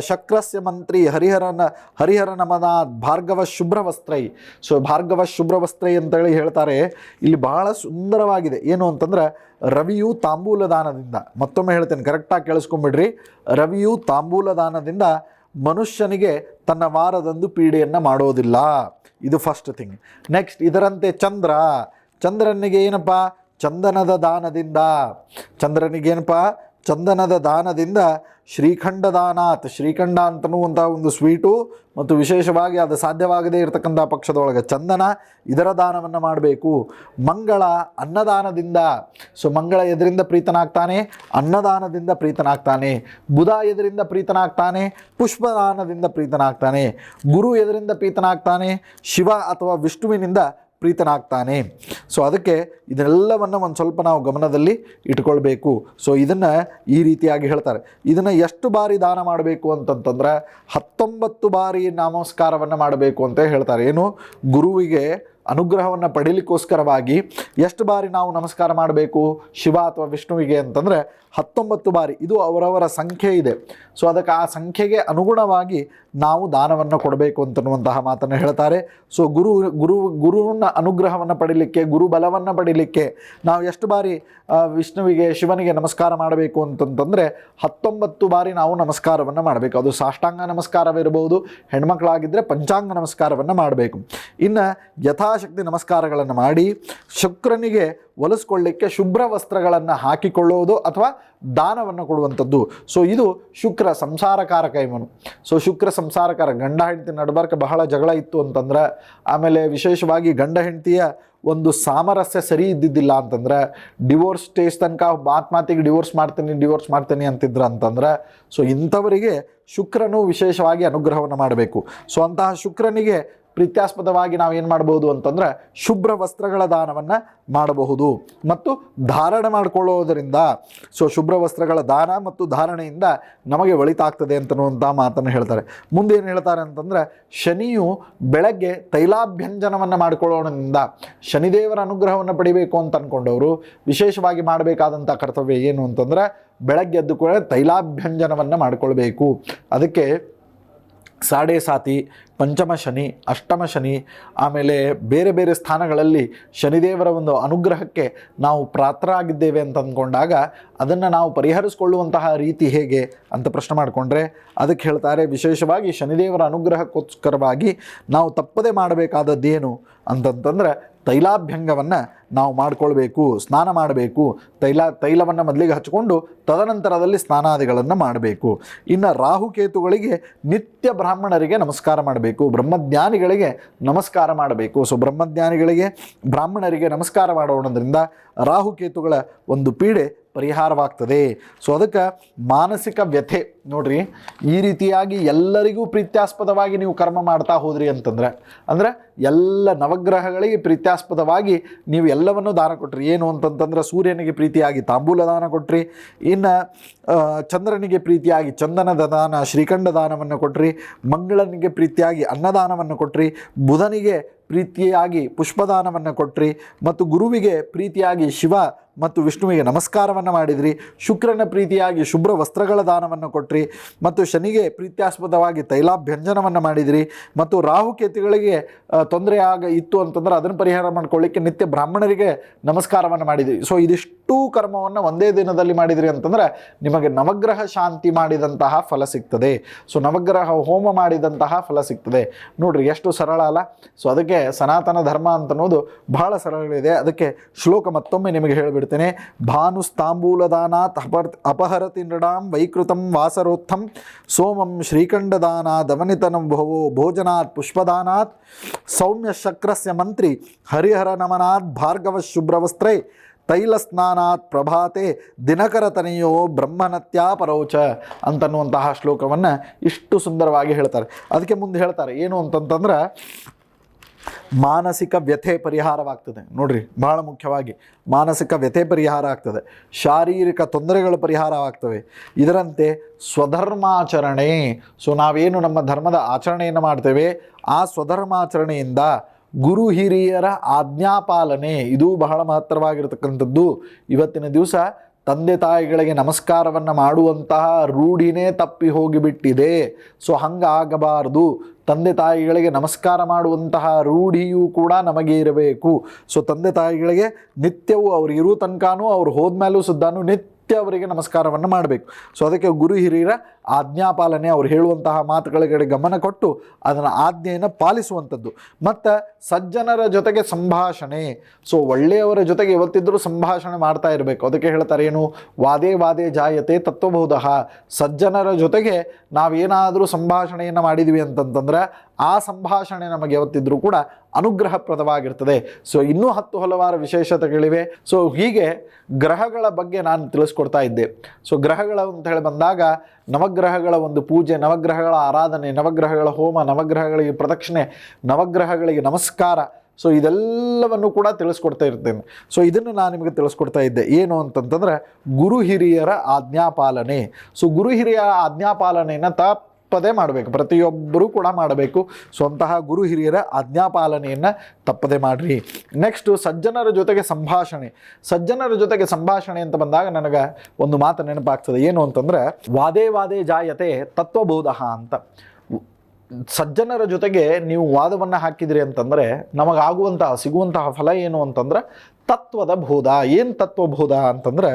ಶಕ್ರಸ್ಯ ಮಂತ್ರಿ ಹರಿಹರನ, ಹರಿಹರ ನಮನ ಭಾರ್ಗವ ಶುಭ್ರವಸ್ತ್ರೈ. ಸೊ ಭಾರ್ಗವ ಶುಭ್ರವಸ್ತ್ರೈ ಅಂತೇಳಿ ಹೇಳ್ತಾರೆ. ಇಲ್ಲಿ ಬಹಳ ಸುಂದರವಾಗಿದೆ. ಏನು ಅಂತಂದ್ರೆ, ರವಿಯು ತಾಂಬೂಲ ದಾನದಿಂದ ಮತ್ತೊಮ್ಮೆ ಹೇಳ್ತೇನೆ ಕರೆಕ್ಟಾಗಿ ಕೇಳಿಸ್ಕೊಂಬಿಡ್ರಿ. ರವಿಯು ತಾಂಬೂಲ ದಾನದಿಂದ ಮನುಷ್ಯನಿಗೆ ತನ್ನ ವಾರದಂದು ಪೀಡೆಯನ್ನು ಮಾಡೋದಿಲ್ಲ. ಇದು ಫಸ್ಟ್ ಥಿಂಗ್ ನೆಕ್ಸ್ಟ್ ಇದರಂತೆ ಚಂದ್ರ. ಚಂದ್ರನಿಗೆ ಏನಪ್ಪ? ಚಂದನದ ದಾನದಿಂದ. ಚಂದ್ರನಿಗೇನಪ್ಪ? ಚಂದನದ ದಾನದಿಂದ ಶ್ರೀಖಂಡ ದಾನಾತ್. ಶ್ರೀಖಂಡ ಅಂತನ್ನುವಂಥ ಒಂದು ಸ್ವೀಟು ಮತ್ತು ವಿಶೇಷವಾಗಿ ಅದು ಸಾಧ್ಯವಾಗದೇ ಇರತಕ್ಕಂಥ ಪಕ್ಷದೊಳಗೆ ಚಂದನ ಇದರ ದಾನವನ್ನು ಮಾಡಬೇಕು. ಮಂಗಳ ಅನ್ನದಾನದಿಂದ. ಸೊ, ಮಂಗಳ ಎದರಿಂದ ಪ್ರೀತನಾಗ್ತಾನೆ, ಅನ್ನದಾನದಿಂದ ಪ್ರೀತನಾಗ್ತಾನೆ, ಬುಧ ಎದರಿಂದ ಪ್ರೀತನಾಗ್ತಾನೆ, ಪುಷ್ಪದಾನದಿಂದ ಪ್ರೀತನಾಗ್ತಾನೆ, ಗುರು ಎದರಿಂದ ಪ್ರೀತನಾಗ್ತಾನೆ, ಶಿವ ಅಥವಾ ವಿಷ್ಣುವಿನಿಂದ ಪ್ರೀತನಾಗ್ತಾನೆ. ಸೊ ಅದಕ್ಕೆ ಇದೆಲ್ಲವನ್ನು ಒಂದು ಸ್ವಲ್ಪ ನಾವು ಗಮನದಲ್ಲಿ ಇಟ್ಕೊಳ್ಬೇಕು. ಸೊ ಇದನ್ನು ಈ ರೀತಿಯಾಗಿ ಹೇಳ್ತಾರೆ. ಇದನ್ನು ಎಷ್ಟು ಬಾರಿ ದಾನ ಮಾಡಬೇಕು ಅಂತಂತಂದ್ರೆ ಹತ್ತೊಂಬತ್ತು ಬಾರಿ ನಮಸ್ಕಾರವನ್ನು ಮಾಡಬೇಕು ಅಂತ ಹೇಳ್ತಾರೆ. ಏನು? ಗುರುವಿಗೆ ಅನುಗ್ರಹವನ್ನು ಪಡೀಲಿಕ್ಕೋಸ್ಕರವಾಗಿ ಎಷ್ಟು ಬಾರಿ ನಾವು ನಮಸ್ಕಾರ ಮಾಡಬೇಕು? ಶಿವ ಅಥವಾ ವಿಷ್ಣುವಿಗೆ ಅಂತಂದರೆ ಹತ್ತೊಂಬತ್ತು ಬಾರಿ. ಇದು ಅವರವರ ಸಂಖ್ಯೆ ಇದೆ. ಸೊ ಅದಕ್ಕೆ ಆ ಸಂಖ್ಯೆಗೆ ಅನುಗುಣವಾಗಿ ನಾವು ದಾನವನ್ನು ಕೊಡಬೇಕು ಅಂತನ್ನುವಂತಹ ಮಾತನ್ನು ಹೇಳ್ತಾರೆ. ಸೊ ಗುರು ಗುರು ಗುರುವಿನ ಅನುಗ್ರಹವನ್ನು ಪಡೀಲಿಕ್ಕೆ, ಗುರು ಬಲವನ್ನು ಪಡೀಲಿಕ್ಕೆ ನಾವು ಎಷ್ಟು ಬಾರಿ ವಿಷ್ಣುವಿಗೆ, ಶಿವನಿಗೆ ನಮಸ್ಕಾರ ಮಾಡಬೇಕು ಅಂತಂತಂದರೆ ಹತ್ತೊಂಬತ್ತು ಬಾರಿ ನಾವು ನಮಸ್ಕಾರವನ್ನು ಮಾಡಬೇಕು. ಅದು ಸಾಷ್ಟಾಂಗ ನಮಸ್ಕಾರವಿರಬಹುದು. ಹೆಣ್ಮಕ್ಳಾಗಿದ್ದರೆ ಪಂಚಾಂಗ ನಮಸ್ಕಾರವನ್ನು ಮಾಡಬೇಕು. ಇನ್ನು ಯಥಾಶಕ್ತಿ ನಮಸ್ಕಾರಗಳನ್ನು ಮಾಡಿ ಶುಕ್ರನಿಗೆ ಒಲಿಸ್ಕೊಳ್ಳಿಕ್ಕೆ ಶುಭ್ರ ವಸ್ತ್ರಗಳನ್ನು ಹಾಕಿಕೊಳ್ಳುವುದು ಅಥವಾ ದಾನವನ್ನು ಕೊಡುವಂಥದ್ದು. ಸೊ ಇದು ಶುಕ್ರ ಸಂಸಾರಕಾರಕ ಇವನು. ಸೊ ಶುಕ್ರ ಸಂಸಾರಕಾರ, ಗಂಡ ಹೆಂಡತಿ ನಡಬರ್ಕ ಬಹಳ ಜಗಳ ಇತ್ತು ಅಂತಂದ್ರೆ, ಆಮೇಲೆ ವಿಶೇಷವಾಗಿ ಗಂಡ ಹೆಂಡತಿಯ ಒಂದು ಸಾಮರಸ್ಯ ಸರಿ ಇದ್ದಿದ್ದಿಲ್ಲ ಅಂತಂದ್ರೆ ಡಿವೋರ್ಸ್ ಸ್ಟೇಜ್ ತನಕ ಮಾತು ಮಾತಿಗೆ ಡಿವೋರ್ಸ್ ಮಾಡ್ತೀನಿ ಡಿವೋರ್ಸ್ ಮಾಡ್ತೀನಿ ಅಂತಿದ್ರು ಅಂತಂದ್ರೆ ಸೊ ಇಂಥವರಿಗೆ ಶುಕ್ರನು ವಿಶೇಷವಾಗಿ ಅನುಗ್ರಹವನ್ನು ಮಾಡಬೇಕು. ಸೊ ಅಂತಹ ಶುಕ್ರನಿಗೆ ಪ್ರೀತ್ಯಾಸ್ಪದವಾಗಿ ನಾವು ಏನು ಮಾಡ್ಬೋದು ಅಂತಂದ್ರೆ ಶುಭ್ರ ವಸ್ತ್ರಗಳ ದಾನವನ್ನು ಮಾಡಬಹುದು. ಮತ್ತು ಧಾರಣೆ ಮಾಡಿಕೊಳ್ಳೋದರಿಂದ ಸೊ ಶುಭ್ರ ವಸ್ತ್ರಗಳ ದಾನ ಮತ್ತು ಧಾರಣೆಯಿಂದ ನಮಗೆ ಒಳಿತಾಗ್ತದೆ ಅಂತನ್ನುವಂಥ ಮಾತನ್ನು ಹೇಳ್ತಾರೆ. ಮುಂದೆ ಏನು ಹೇಳ್ತಾರೆ ಅಂತಂದ್ರೆ, ಶನಿಯು ಬೆಳಗ್ಗೆ ತೈಲಾಭ್ಯಂಜನವನ್ನು ಮಾಡಿಕೊಳ್ಳೋದ್ರಿಂದ ಶನಿದೇವರ ಅನುಗ್ರಹವನ್ನು ಪಡಿಬೇಕು ಅಂತ ಅಂದ್ಕೊಂಡವರು ವಿಶೇಷವಾಗಿ ಮಾಡಬೇಕಾದಂಥ ಕರ್ತವ್ಯ ಏನು ಅಂತಂದ್ರೆ ಬೆಳಗ್ಗೆ ಎದ್ದು ಕೂಡ ತೈಲಾಭ್ಯಂಜನವನ್ನು ಮಾಡಿಕೊಳ್ಬೇಕು. ಅದಕ್ಕೆ ಸಾಡೆ ಸಾತಿ, ಪಂಚಮ ಶನಿ, ಅಷ್ಟಮ ಶನಿ, ಆಮೇಲೆ ಬೇರೆ ಬೇರೆ ಸ್ಥಾನಗಳಲ್ಲಿ ಶನಿದೇವರ ಒಂದು ಅನುಗ್ರಹಕ್ಕೆ ನಾವು ಪಾತ್ರರಾಗಿದ್ದೇವೆ ಅಂತ ಅಂದ್ಕೊಂಡಾಗ ಅದನ್ನು ನಾವು ಪರಿಹರಿಸ್ಕೊಳ್ಳುವಂತಹ ರೀತಿ ಹೇಗೆ ಅಂತ ಪ್ರಶ್ನೆ ಮಾಡಿಕೊಂಡ್ರೆ ಅದಕ್ಕೆ ಹೇಳ್ತಾರೆ, ವಿಶೇಷವಾಗಿ ಶನಿದೇವರ ಅನುಗ್ರಹಕ್ಕೋಸ್ಕರವಾಗಿ ನಾವು ತಪ್ಪದೆ ಮಾಡಬೇಕಾದದ್ದೇನು ಅಂತಂತಂದ್ರೆ ತೈಲಾಭ್ಯಂಗವನ್ನು ನಾವು ಮಾಡಿಕೊಳ್ಬೇಕು, ಸ್ನಾನ ಮಾಡಬೇಕು, ತೈಲ, ತೈಲವನ್ನು ಮೊದಲಿಗೆ ಹಚ್ಚಿಕೊಂಡು ತದನಂತರದಲ್ಲಿ ಸ್ನಾನಾದಿಗಳನ್ನು ಮಾಡಬೇಕು. ಇನ್ನು ರಾಹುಕೇತುಗಳಿಗೆ ನಿತ್ಯ ಬ್ರಾಹ್ಮಣರಿಗೆ ನಮಸ್ಕಾರ ಮಾಡಬೇಕು, ಬ್ರಹ್ಮಜ್ಞಾನಿಗಳಿಗೆ ನಮಸ್ಕಾರ ಮಾಡಬೇಕು. ಸೊ ಬ್ರಹ್ಮಜ್ಞಾನಿಗಳಿಗೆ, ಬ್ರಾಹ್ಮಣರಿಗೆ ನಮಸ್ಕಾರ ಮಾಡೋಣದ್ರಿಂದ ರಾಹುಕೇತುಗಳ ಒಂದು ಪೀಡೆ ಪರಿಹಾರವಾಗ್ತದೆ. ಸೊ ಅದಕ್ಕೆ ಮಾನಸಿಕ ವ್ಯಥೆ, ನೋಡ್ರಿ, ಈ ರೀತಿಯಾಗಿ ಎಲ್ಲರಿಗೂ ಪ್ರೀತ್ಯಾಸ್ಪದವಾಗಿ ನೀವು ಕರ್ಮ ಮಾಡ್ತಾ ಹೋದ್ರಿ ಅಂತಂದ್ರೆ, ಅಂದ್ರೆ ಎಲ್ಲ ನವಗ್ರಹಗಳಿಗೆ ಪ್ರೀತ್ಯಾಸ್ಪದವಾಗಿ ನೀವು ಎಲ್ಲವನ್ನೂ ದಾನ ಕೊಟ್ರಿ. ಏನು ಅಂತಂತಂದ್ರೆ ಸೂರ್ಯನಿಗೆ ಪ್ರೀತಿಯಾಗಿ ತಾಂಬೂಲ ದಾನ ಕೊಟ್ರಿ. ಇನ್ನು ಚಂದ್ರನಿಗೆ ಪ್ರೀತಿಯಾಗಿ ಚಂದನದ ದಾನ ಶ್ರೀಖಂಡ ದಾನವನ್ನು ಕೊಟ್ರಿ. ಮಂಗಳನಿಗೆ ಪ್ರೀತಿಯಾಗಿ ಅನ್ನದಾನವನ್ನು ಕೊಟ್ರಿ. ಬುಧನಿಗೆ ಪ್ರೀತಿಯಾಗಿ ಪುಷ್ಪದಾನವನ್ನು ಕೊಟ್ರಿ ಮತ್ತು ಗುರುವಿಗೆ ಪ್ರೀತಿಯಾಗಿ ಶಿವ ಮತ್ತು ವಿಷ್ಣುವಿಗೆ ನಮಸ್ಕಾರವನ್ನು ಮಾಡಿದ್ರಿ. ಶುಕ್ರನ ಪ್ರೀತಿಯಾಗಿ ಶುಭ್ರ ವಸ್ತ್ರಗಳ ದಾನವನ್ನು ಕೊಟ್ರಿ ಮತ್ತು ಶನಿಗೆ ಪ್ರೀತ್ಯಾಸ್ಪದವಾಗಿ ತೈಲಾಭ್ಯಂಜನವನ್ನು ಮಾಡಿದ್ರಿ. ಮತ್ತು ರಾಹುಕೇತುಗಳಿಗೆ ತೊಂದರೆ ಆಗ ಇತ್ತು ಅಂತಂದ್ರೆ ಅದನ್ನು ಪರಿಹಾರ ಮಾಡ್ಕೊಳ್ಳಿಕ್ಕೆ ನಿತ್ಯ ಬ್ರಾಹ್ಮಣರಿಗೆ ನಮಸ್ಕಾರವನ್ನು ಮಾಡಿದ್ರಿ. ಸೊ ಇದಿಷ್ಟು ಕರ್ಮವನ್ನು ಒಂದೇ ದಿನದಲ್ಲಿ ಮಾಡಿದ್ರಿ ಅಂತಂದ್ರೆ ನಿಮಗೆ ನವಗ್ರಹ ಶಾಂತಿ ಮಾಡಿದಂತಹ ಫಲ ಸಿಗ್ತದೆ. ಸೊ ನವಗ್ರಹ ಹೋಮ ಮಾಡಿದಂತಹ ಫಲ ಸಿಗ್ತದೆ. ನೋಡ್ರಿ ಎಷ್ಟು ಸರಳ ಅಲ್ಲ? ಸೊ ಅದಕ್ಕೆ ಸನಾತನ ಧರ್ಮ ಅಂತ ಅನ್ನೋದು ಬಹಳ ಸರಳಗಳಿದೆ. ಅದಕ್ಕೆ ಶ್ಲೋಕ ಮತ್ತೊಮ್ಮೆ ನಿಮಗೆ ಹೇಳಿಬಿಡ್ತೇನೆ. ಭಾನುಸ್ತಾಂಬೂಲದಾನಾತ್ ಅಪರ್ ಅಪಹರತಿ ನೃಡಾಂ ವೈಕೃತಂ ವಾಸರೋತ್ಥಂ ಸೋಮಂ ಶ್ರೀಖಂಡದಾನಾದ್ ಅವನಿತನಂ ಭವೋ ಭೋಜನಾತ್ ಪುಷ್ಪದಾನಾತ್ ಸೌಮ್ಯ ಶಕ್ರಸ್ಯ ಮಂತ್ರಿ ಹರಿಹರ ನಮನಾತ್ ಭಾರ್ಗವ ಶುಭ್ರವಸ್ತ್ರೈ ತೈಲಸ್ನಾನಾತ್ ಪ್ರಭಾತೆ ದಿನಕರತನೆಯೋ ಬ್ರಹ್ಮನತ್ಯಾ ಪರೋಚ ಅಂತನ್ನುವಂತಹ ಶ್ಲೋಕವನ್ನು ಇಷ್ಟು ಸುಂದರವಾಗಿ ಹೇಳ್ತಾರೆ. ಅದಕ್ಕೆ ಮುಂದೆ ಹೇಳ್ತಾರೆ, ಏನು ಅಂತಂತಂದ್ರೆ ಮಾನಸಿಕ ವ್ಯಥೆ ಪರಿಹಾರವಾಗ್ತದೆ. ನೋಡ್ರಿ, ಬಹಳ ಮುಖ್ಯವಾಗಿ ಮಾನಸಿಕ ವ್ಯಥೆ ಪರಿಹಾರ ಆಗ್ತದೆ. ಶಾರೀರಿಕ ತೊಂದರೆಗಳು ಪರಿಹಾರವಾಗ್ತವೆ ಇದರಂತೆ ಸ್ವಧರ್ಮಾಚರಣೆ. ಸೊ, ನಾವೇನು ನಮ್ಮ ಧರ್ಮದ ಆಚರಣೆಯನ್ನು ಮಾಡ್ತೇವೆ, ಆ ಸ್ವಧರ್ಮಾಚರಣೆಯಿಂದ ಗುರು ಹಿರಿಯರ ಆಜ್ಞಾಪಾಲನೆ. ಇದು ಬಹಳ ಮಹತ್ತರವಾಗಿರತಕ್ಕಂಥದ್ದು. ಇವತ್ತಿನ ದಿವಸ ತಂದೆ ತಾಯಿಗಳಿಗೆ ನಮಸ್ಕಾರವನ್ನು ಮಾಡುವಂತಹ ರೂಢಿನೇ ತಪ್ಪಿ ಹೋಗಿಬಿಟ್ಟಿದೆ. ಸೊ, ಹಂಗಾಗಬಾರ್ದು. ತಂದೆ ತಾಯಿಗಳಿಗೆ ನಮಸ್ಕಾರ ಮಾಡುವಂತಹ ರೂಢಿಯೂ ಕೂಡ ನಮಗೆ ಇರಬೇಕು. ಸೊ ತಂದೆ ತಾಯಿಗಳಿಗೆ ನಿತ್ಯವೂ ಅವ್ರು ಇರೋ ತನಕನೂ ಅವ್ರು ಹೋದ್ಮೇಲೂ ಸುದ್ದಾನು ನಿತ್ಯ ಅವರಿಗೆ ನಮಸ್ಕಾರವನ್ನು ಮಾಡಬೇಕು. ಸೊ ಅದಕ್ಕೆ ಗುರು ಹಿರಿಯರ ಆಜ್ಞಾಪಾಲನೆ, ಅವ್ರು ಹೇಳುವಂತಹ ಮಾತುಗಳ ಕಡೆ ಗಮನ ಕೊಟ್ಟು ಅದನ್ನು ಆಜ್ಞೆಯನ್ನು ಪಾಲಿಸುವಂಥದ್ದು. ಮತ್ತು ಸಜ್ಜನರ ಜೊತೆಗೆ ಸಂಭಾಷಣೆ. ಸೊ ಒಳ್ಳೆಯವರ ಜೊತೆಗೆ ಇವತ್ತಿದ್ದರೂ ಸಂಭಾಷಣೆ ಮಾಡ್ತಾ ಇರಬೇಕು. ಅದಕ್ಕೆ ಹೇಳ್ತಾರೆ ಏನು? ವಾದೇ ವಾದೇ ಜಾಯತೆ ತತ್ವಬೋಧ. ಸಜ್ಜನರ ಜೊತೆಗೆ ನಾವೇನಾದರೂ ಸಂಭಾಷಣೆಯನ್ನು ಮಾಡಿದ್ವಿ ಅಂತಂತಂದ್ರೆ ಆ ಸಂಭಾಷಣೆ ನಮಗೆ ಯಾವತ್ತಿದ್ರೂ ಕೂಡ ಅನುಗ್ರಹಪ್ರದವಾಗಿರ್ತದೆ. ಸೊ ಇನ್ನೂ ಹತ್ತು ಹಲವಾರು ವಿಶೇಷತೆಗಳಿವೆ. ಸೊ ಹೀಗೆ ಗ್ರಹಗಳ ಬಗ್ಗೆ ನಾನು ತಿಳಿಸ್ಕೊಡ್ತಾ ಇದ್ದೆ. ಸೊ ಗ್ರಹಗಳ ಅಂತ ಹೇಳಿ ಬಂದಾಗ ನವಗ್ರಹಗಳ ಒಂದು ಪೂಜೆ, ನವಗ್ರಹಗಳ ಆರಾಧನೆ, ನವಗ್ರಹಗಳ ಹೋಮ, ನವಗ್ರಹಗಳಿಗೆ ಪ್ರದಕ್ಷಿಣೆ, ನವಗ್ರಹಗಳಿಗೆ ನಮಸ್ಕಾರ. ಸೊ ಇದೆಲ್ಲವನ್ನು ಕೂಡ ತಿಳಿಸ್ಕೊಡ್ತಾ ಇರ್ತೇನೆ. ಸೊ ಇದನ್ನು ನಾನು ನಿಮಗೆ ತಿಳಿಸ್ಕೊಡ್ತಾ ಇದ್ದೆ. ಏನು ಅಂತಂತಂದ್ರೆ ಗುರು ಹಿರಿಯರ ಆಜ್ಞಾಪಾಲನೆ. ಸೊ ಗುರು ಹಿರಿಯರ ಆಜ್ಞಾಪಾಲನೆಯನ್ನು ತಪ್ಪು ತಪ್ಪದೇ ಮಾಡಬೇಕು, ಪ್ರತಿಯೊಬ್ಬರೂ ಕೂಡ ಮಾಡಬೇಕು. ಸ್ವಂತಹ ಗುರು ಹಿರಿಯರ ಆಜ್ಞಾಪಾಲನೆಯನ್ನು ತಪ್ಪದೆ ಮಾಡಿರಿ. ನೆಕ್ಸ್ಟು ಸಜ್ಜನರ ಜೊತೆಗೆ ಸಂಭಾಷಣೆ. ಸಜ್ಜನರ ಜೊತೆಗೆ ಸಂಭಾಷಣೆ ಅಂತ ಬಂದಾಗ ನನಗೆ ಒಂದು ಮಾತು ನೆನಪಾಗ್ತದೆ. ಏನು ಅಂತಂದ್ರೆ, ವಾದೇ ವಾದೇ ಜಾಯತೆ ತತ್ವಬೋಧ ಅಂತ. ಸಜ್ಜನರ ಜೊತೆಗೆ ನೀವು ವಾದವನ್ನು ಹಾಕಿದಿರಿ ಅಂತಂದರೆ, ನಮಗಾಗುವಂತಹ, ಸಿಗುವಂತಹ ಫಲ ಏನು ಅಂತಂದ್ರೆ ತತ್ವದ ಬೋಧ. ಏನು ತತ್ವಬೋಧ ಅಂತಂದ್ರೆ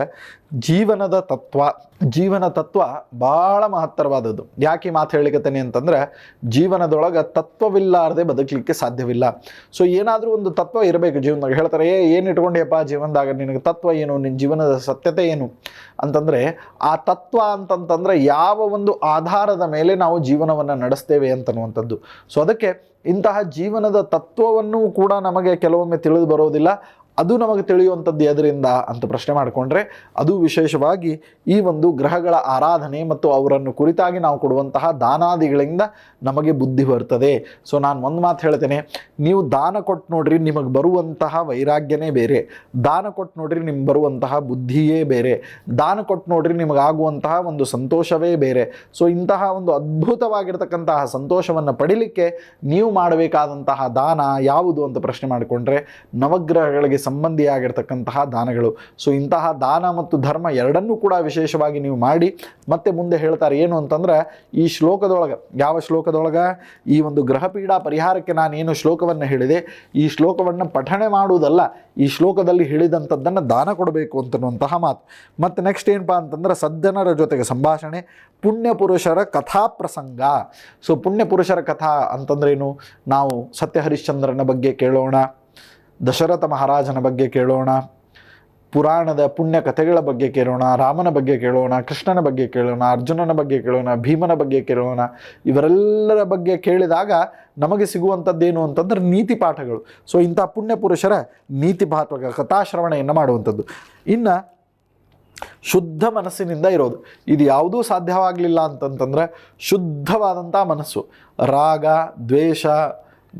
ಜೀವನದ ತತ್ವ. ಜೀವನ ತತ್ವ ಭಾಳ ಮಹತ್ತರವಾದದ್ದು. ಯಾಕೆ ಮಾತು ಹೇಳಿಕತ್ತೇನೆ ಅಂತಂದ್ರೆ ಜೀವನದೊಳಗೆ ತತ್ವವಿಲ್ಲಾರದೆ ಬದುಕಲಿಕ್ಕೆ ಸಾಧ್ಯವಿಲ್ಲ. ಸೊ ಏನಾದರೂ ಒಂದು ತತ್ವ ಇರಬೇಕು. ಜೀವನದಾಗ ಹೇಳ್ತಾರೆ, ಏ, ಏನು ಇಟ್ಕೊಂಡಿಯಪ್ಪ ಜೀವನದಾಗ? ನಿನಗೆ ತತ್ವ ಏನು? ನಿನ್ನ ಜೀವನದ ಸತ್ಯತೆ ಏನು? ಅಂತಂದರೆ ಆ ತತ್ವ ಅಂತಂತಂದ್ರೆ ಯಾವ ಒಂದು ಆಧಾರದ ಮೇಲೆ ನಾವು ಜೀವನವನ್ನು ನಡೆಸ್ತೇವೆ ಅಂತನ್ನುವಂಥದ್ದು. ಸೊ ಅದಕ್ಕೆ ಇಂತಹ ಜೀವನದ ತತ್ವವನ್ನು ಕೂಡ ನಮಗೆ ಕೆಲವೊಮ್ಮೆ ತಿಳಿದು ಬರೋದಿಲ್ಲ. ಅದು ನಮಗೆ ತಿಳಿಯುವಂಥದ್ದು ಎದರಿಂದ ಅಂತ ಪ್ರಶ್ನೆ ಮಾಡಿಕೊಂಡ್ರೆ, ಅದು ವಿಶೇಷವಾಗಿ ಈ ಒಂದು ಗ್ರಹಗಳ ಆರಾಧನೆ ಮತ್ತು ಅವರನ್ನು ಕುರಿತಾಗಿ ನಾವು ಕೊಡುವಂತಹ ದಾನಾದಿಗಳಿಂದ ನಮಗೆ ಬುದ್ಧಿ ಬರ್ತದೆ. ಸೊ ನಾನು ಒಂದು ಮಾತು ಹೇಳ್ತೇನೆ, ನೀವು ದಾನ ಕೊಟ್ಟು ನೋಡ್ರಿ ನಿಮಗೆ ಬರುವಂತಹ ವೈರಾಗ್ಯನೇ ಬೇರೆ. ದಾನ ಕೊಟ್ಟು ನೋಡ್ರಿ ನಿಮ್ಗೆ ಬರುವಂತಹ ಬುದ್ಧಿಯೇ ಬೇರೆ. ದಾನ ಕೊಟ್ಟು ನೋಡ್ರಿ ನಿಮಗಾಗುವಂತಹ ಒಂದು ಸಂತೋಷವೇ ಬೇರೆ. ಸೊ ಇಂತಹ ಒಂದು ಅದ್ಭುತವಾಗಿರ್ತಕ್ಕಂತಹ ಸಂತೋಷವನ್ನು ಪಡಿಲಿಕ್ಕೆ ನೀವು ಮಾಡಬೇಕಾದಂತಹ ದಾನ ಯಾವುದು ಅಂತ ಪ್ರಶ್ನೆ ಮಾಡಿಕೊಂಡ್ರೆ, ನವಗ್ರಹಗಳಿಗೆ ಸಂಬಂಧಿಯಾಗಿರ್ತಕ್ಕಂತಹ ದಾನಗಳು. ಸೊ ಇಂತಹ ದಾನ ಮತ್ತು ಧರ್ಮ ಎರಡನ್ನೂ ಕೂಡ ವಿಶೇಷವಾಗಿ ನೀವು ಮಾಡಿ, ಮತ್ತೆ ಮುಂದೆ ಹೇಳ್ತಾರೆ ಏನು ಅಂತಂದ್ರೆ, ಈ ಶ್ಲೋಕದೊಳಗೆ, ಯಾವ ಶ್ಲೋಕದೊಳಗೆ? ಈ ಒಂದು ಗ್ರಹಪೀಡಾ ಪರಿಹಾರಕ್ಕೆ ನಾನು ಏನು ಶ್ಲೋಕವನ್ನು ಹೇಳಿದೆ? ಈ ಶ್ಲೋಕವನ್ನು ಪಠಣೆ ಮಾಡುವುದಲ್ಲ, ಈ ಶ್ಲೋಕದಲ್ಲಿ ಹೇಳಿದಂಥದ್ದನ್ನು ದಾನ ಕೊಡಬೇಕು ಅಂತನ್ನುವಂತಹ ಮಾತು. ಮತ್ತು ನೆಕ್ಸ್ಟ್ ಏನಪ್ಪ ಅಂತಂದ್ರೆ, ಸಜ್ಜನರ ಜೊತೆಗೆ ಸಂಭಾಷಣೆ ಪುಣ್ಯಪುರುಷರ ಕಥಾ ಪ್ರಸಂಗ. ಸೊ ಪುಣ್ಯಪುರುಷರ ಕಥಾ ಅಂತಂದ್ರೇನು ನಾವು ಸತ್ಯ ಹರಿಶ್ಚಂದ್ರನ ಬಗ್ಗೆ ಕೇಳೋಣ ದಶರಥ ಮಹಾರಾಜನ ಬಗ್ಗೆ ಕೇಳೋಣ, ಪುರಾಣದ ಪುಣ್ಯ ಕಥೆಗಳ ಬಗ್ಗೆ ಕೇಳೋಣ, ರಾಮನ ಬಗ್ಗೆ ಕೇಳೋಣ, ಕೃಷ್ಣನ ಬಗ್ಗೆ ಕೇಳೋಣ, ಅರ್ಜುನನ ಬಗ್ಗೆ ಕೇಳೋಣ, ಭೀಮನ ಬಗ್ಗೆ ಕೇಳೋಣ, ಇವರೆಲ್ಲರ ಬಗ್ಗೆ ಕೇಳಿದಾಗ ನಮಗೆ ಸಿಗುವಂಥದ್ದೇನು ಅಂತಂದ್ರೆ ನೀತಿ ಪಾಠಗಳು. ಸೊ ಇಂಥ ಪುಣ್ಯ ಪುರುಷರ ನೀತಿ ಕಥಾ ಕಥಾಶ್ರವಣೆಯನ್ನು ಮಾಡುವಂಥದ್ದು. ಇನ್ನು ಶುದ್ಧ ಮನಸ್ಸಿನಿಂದ ಇರೋದು. ಇದು ಯಾವುದೂ ಸಾಧ್ಯವಾಗಲಿಲ್ಲ ಅಂತಂತಂದ್ರೆ ಶುದ್ಧವಾದಂಥ ಮನಸ್ಸು. ರಾಗ, ದ್ವೇಷ,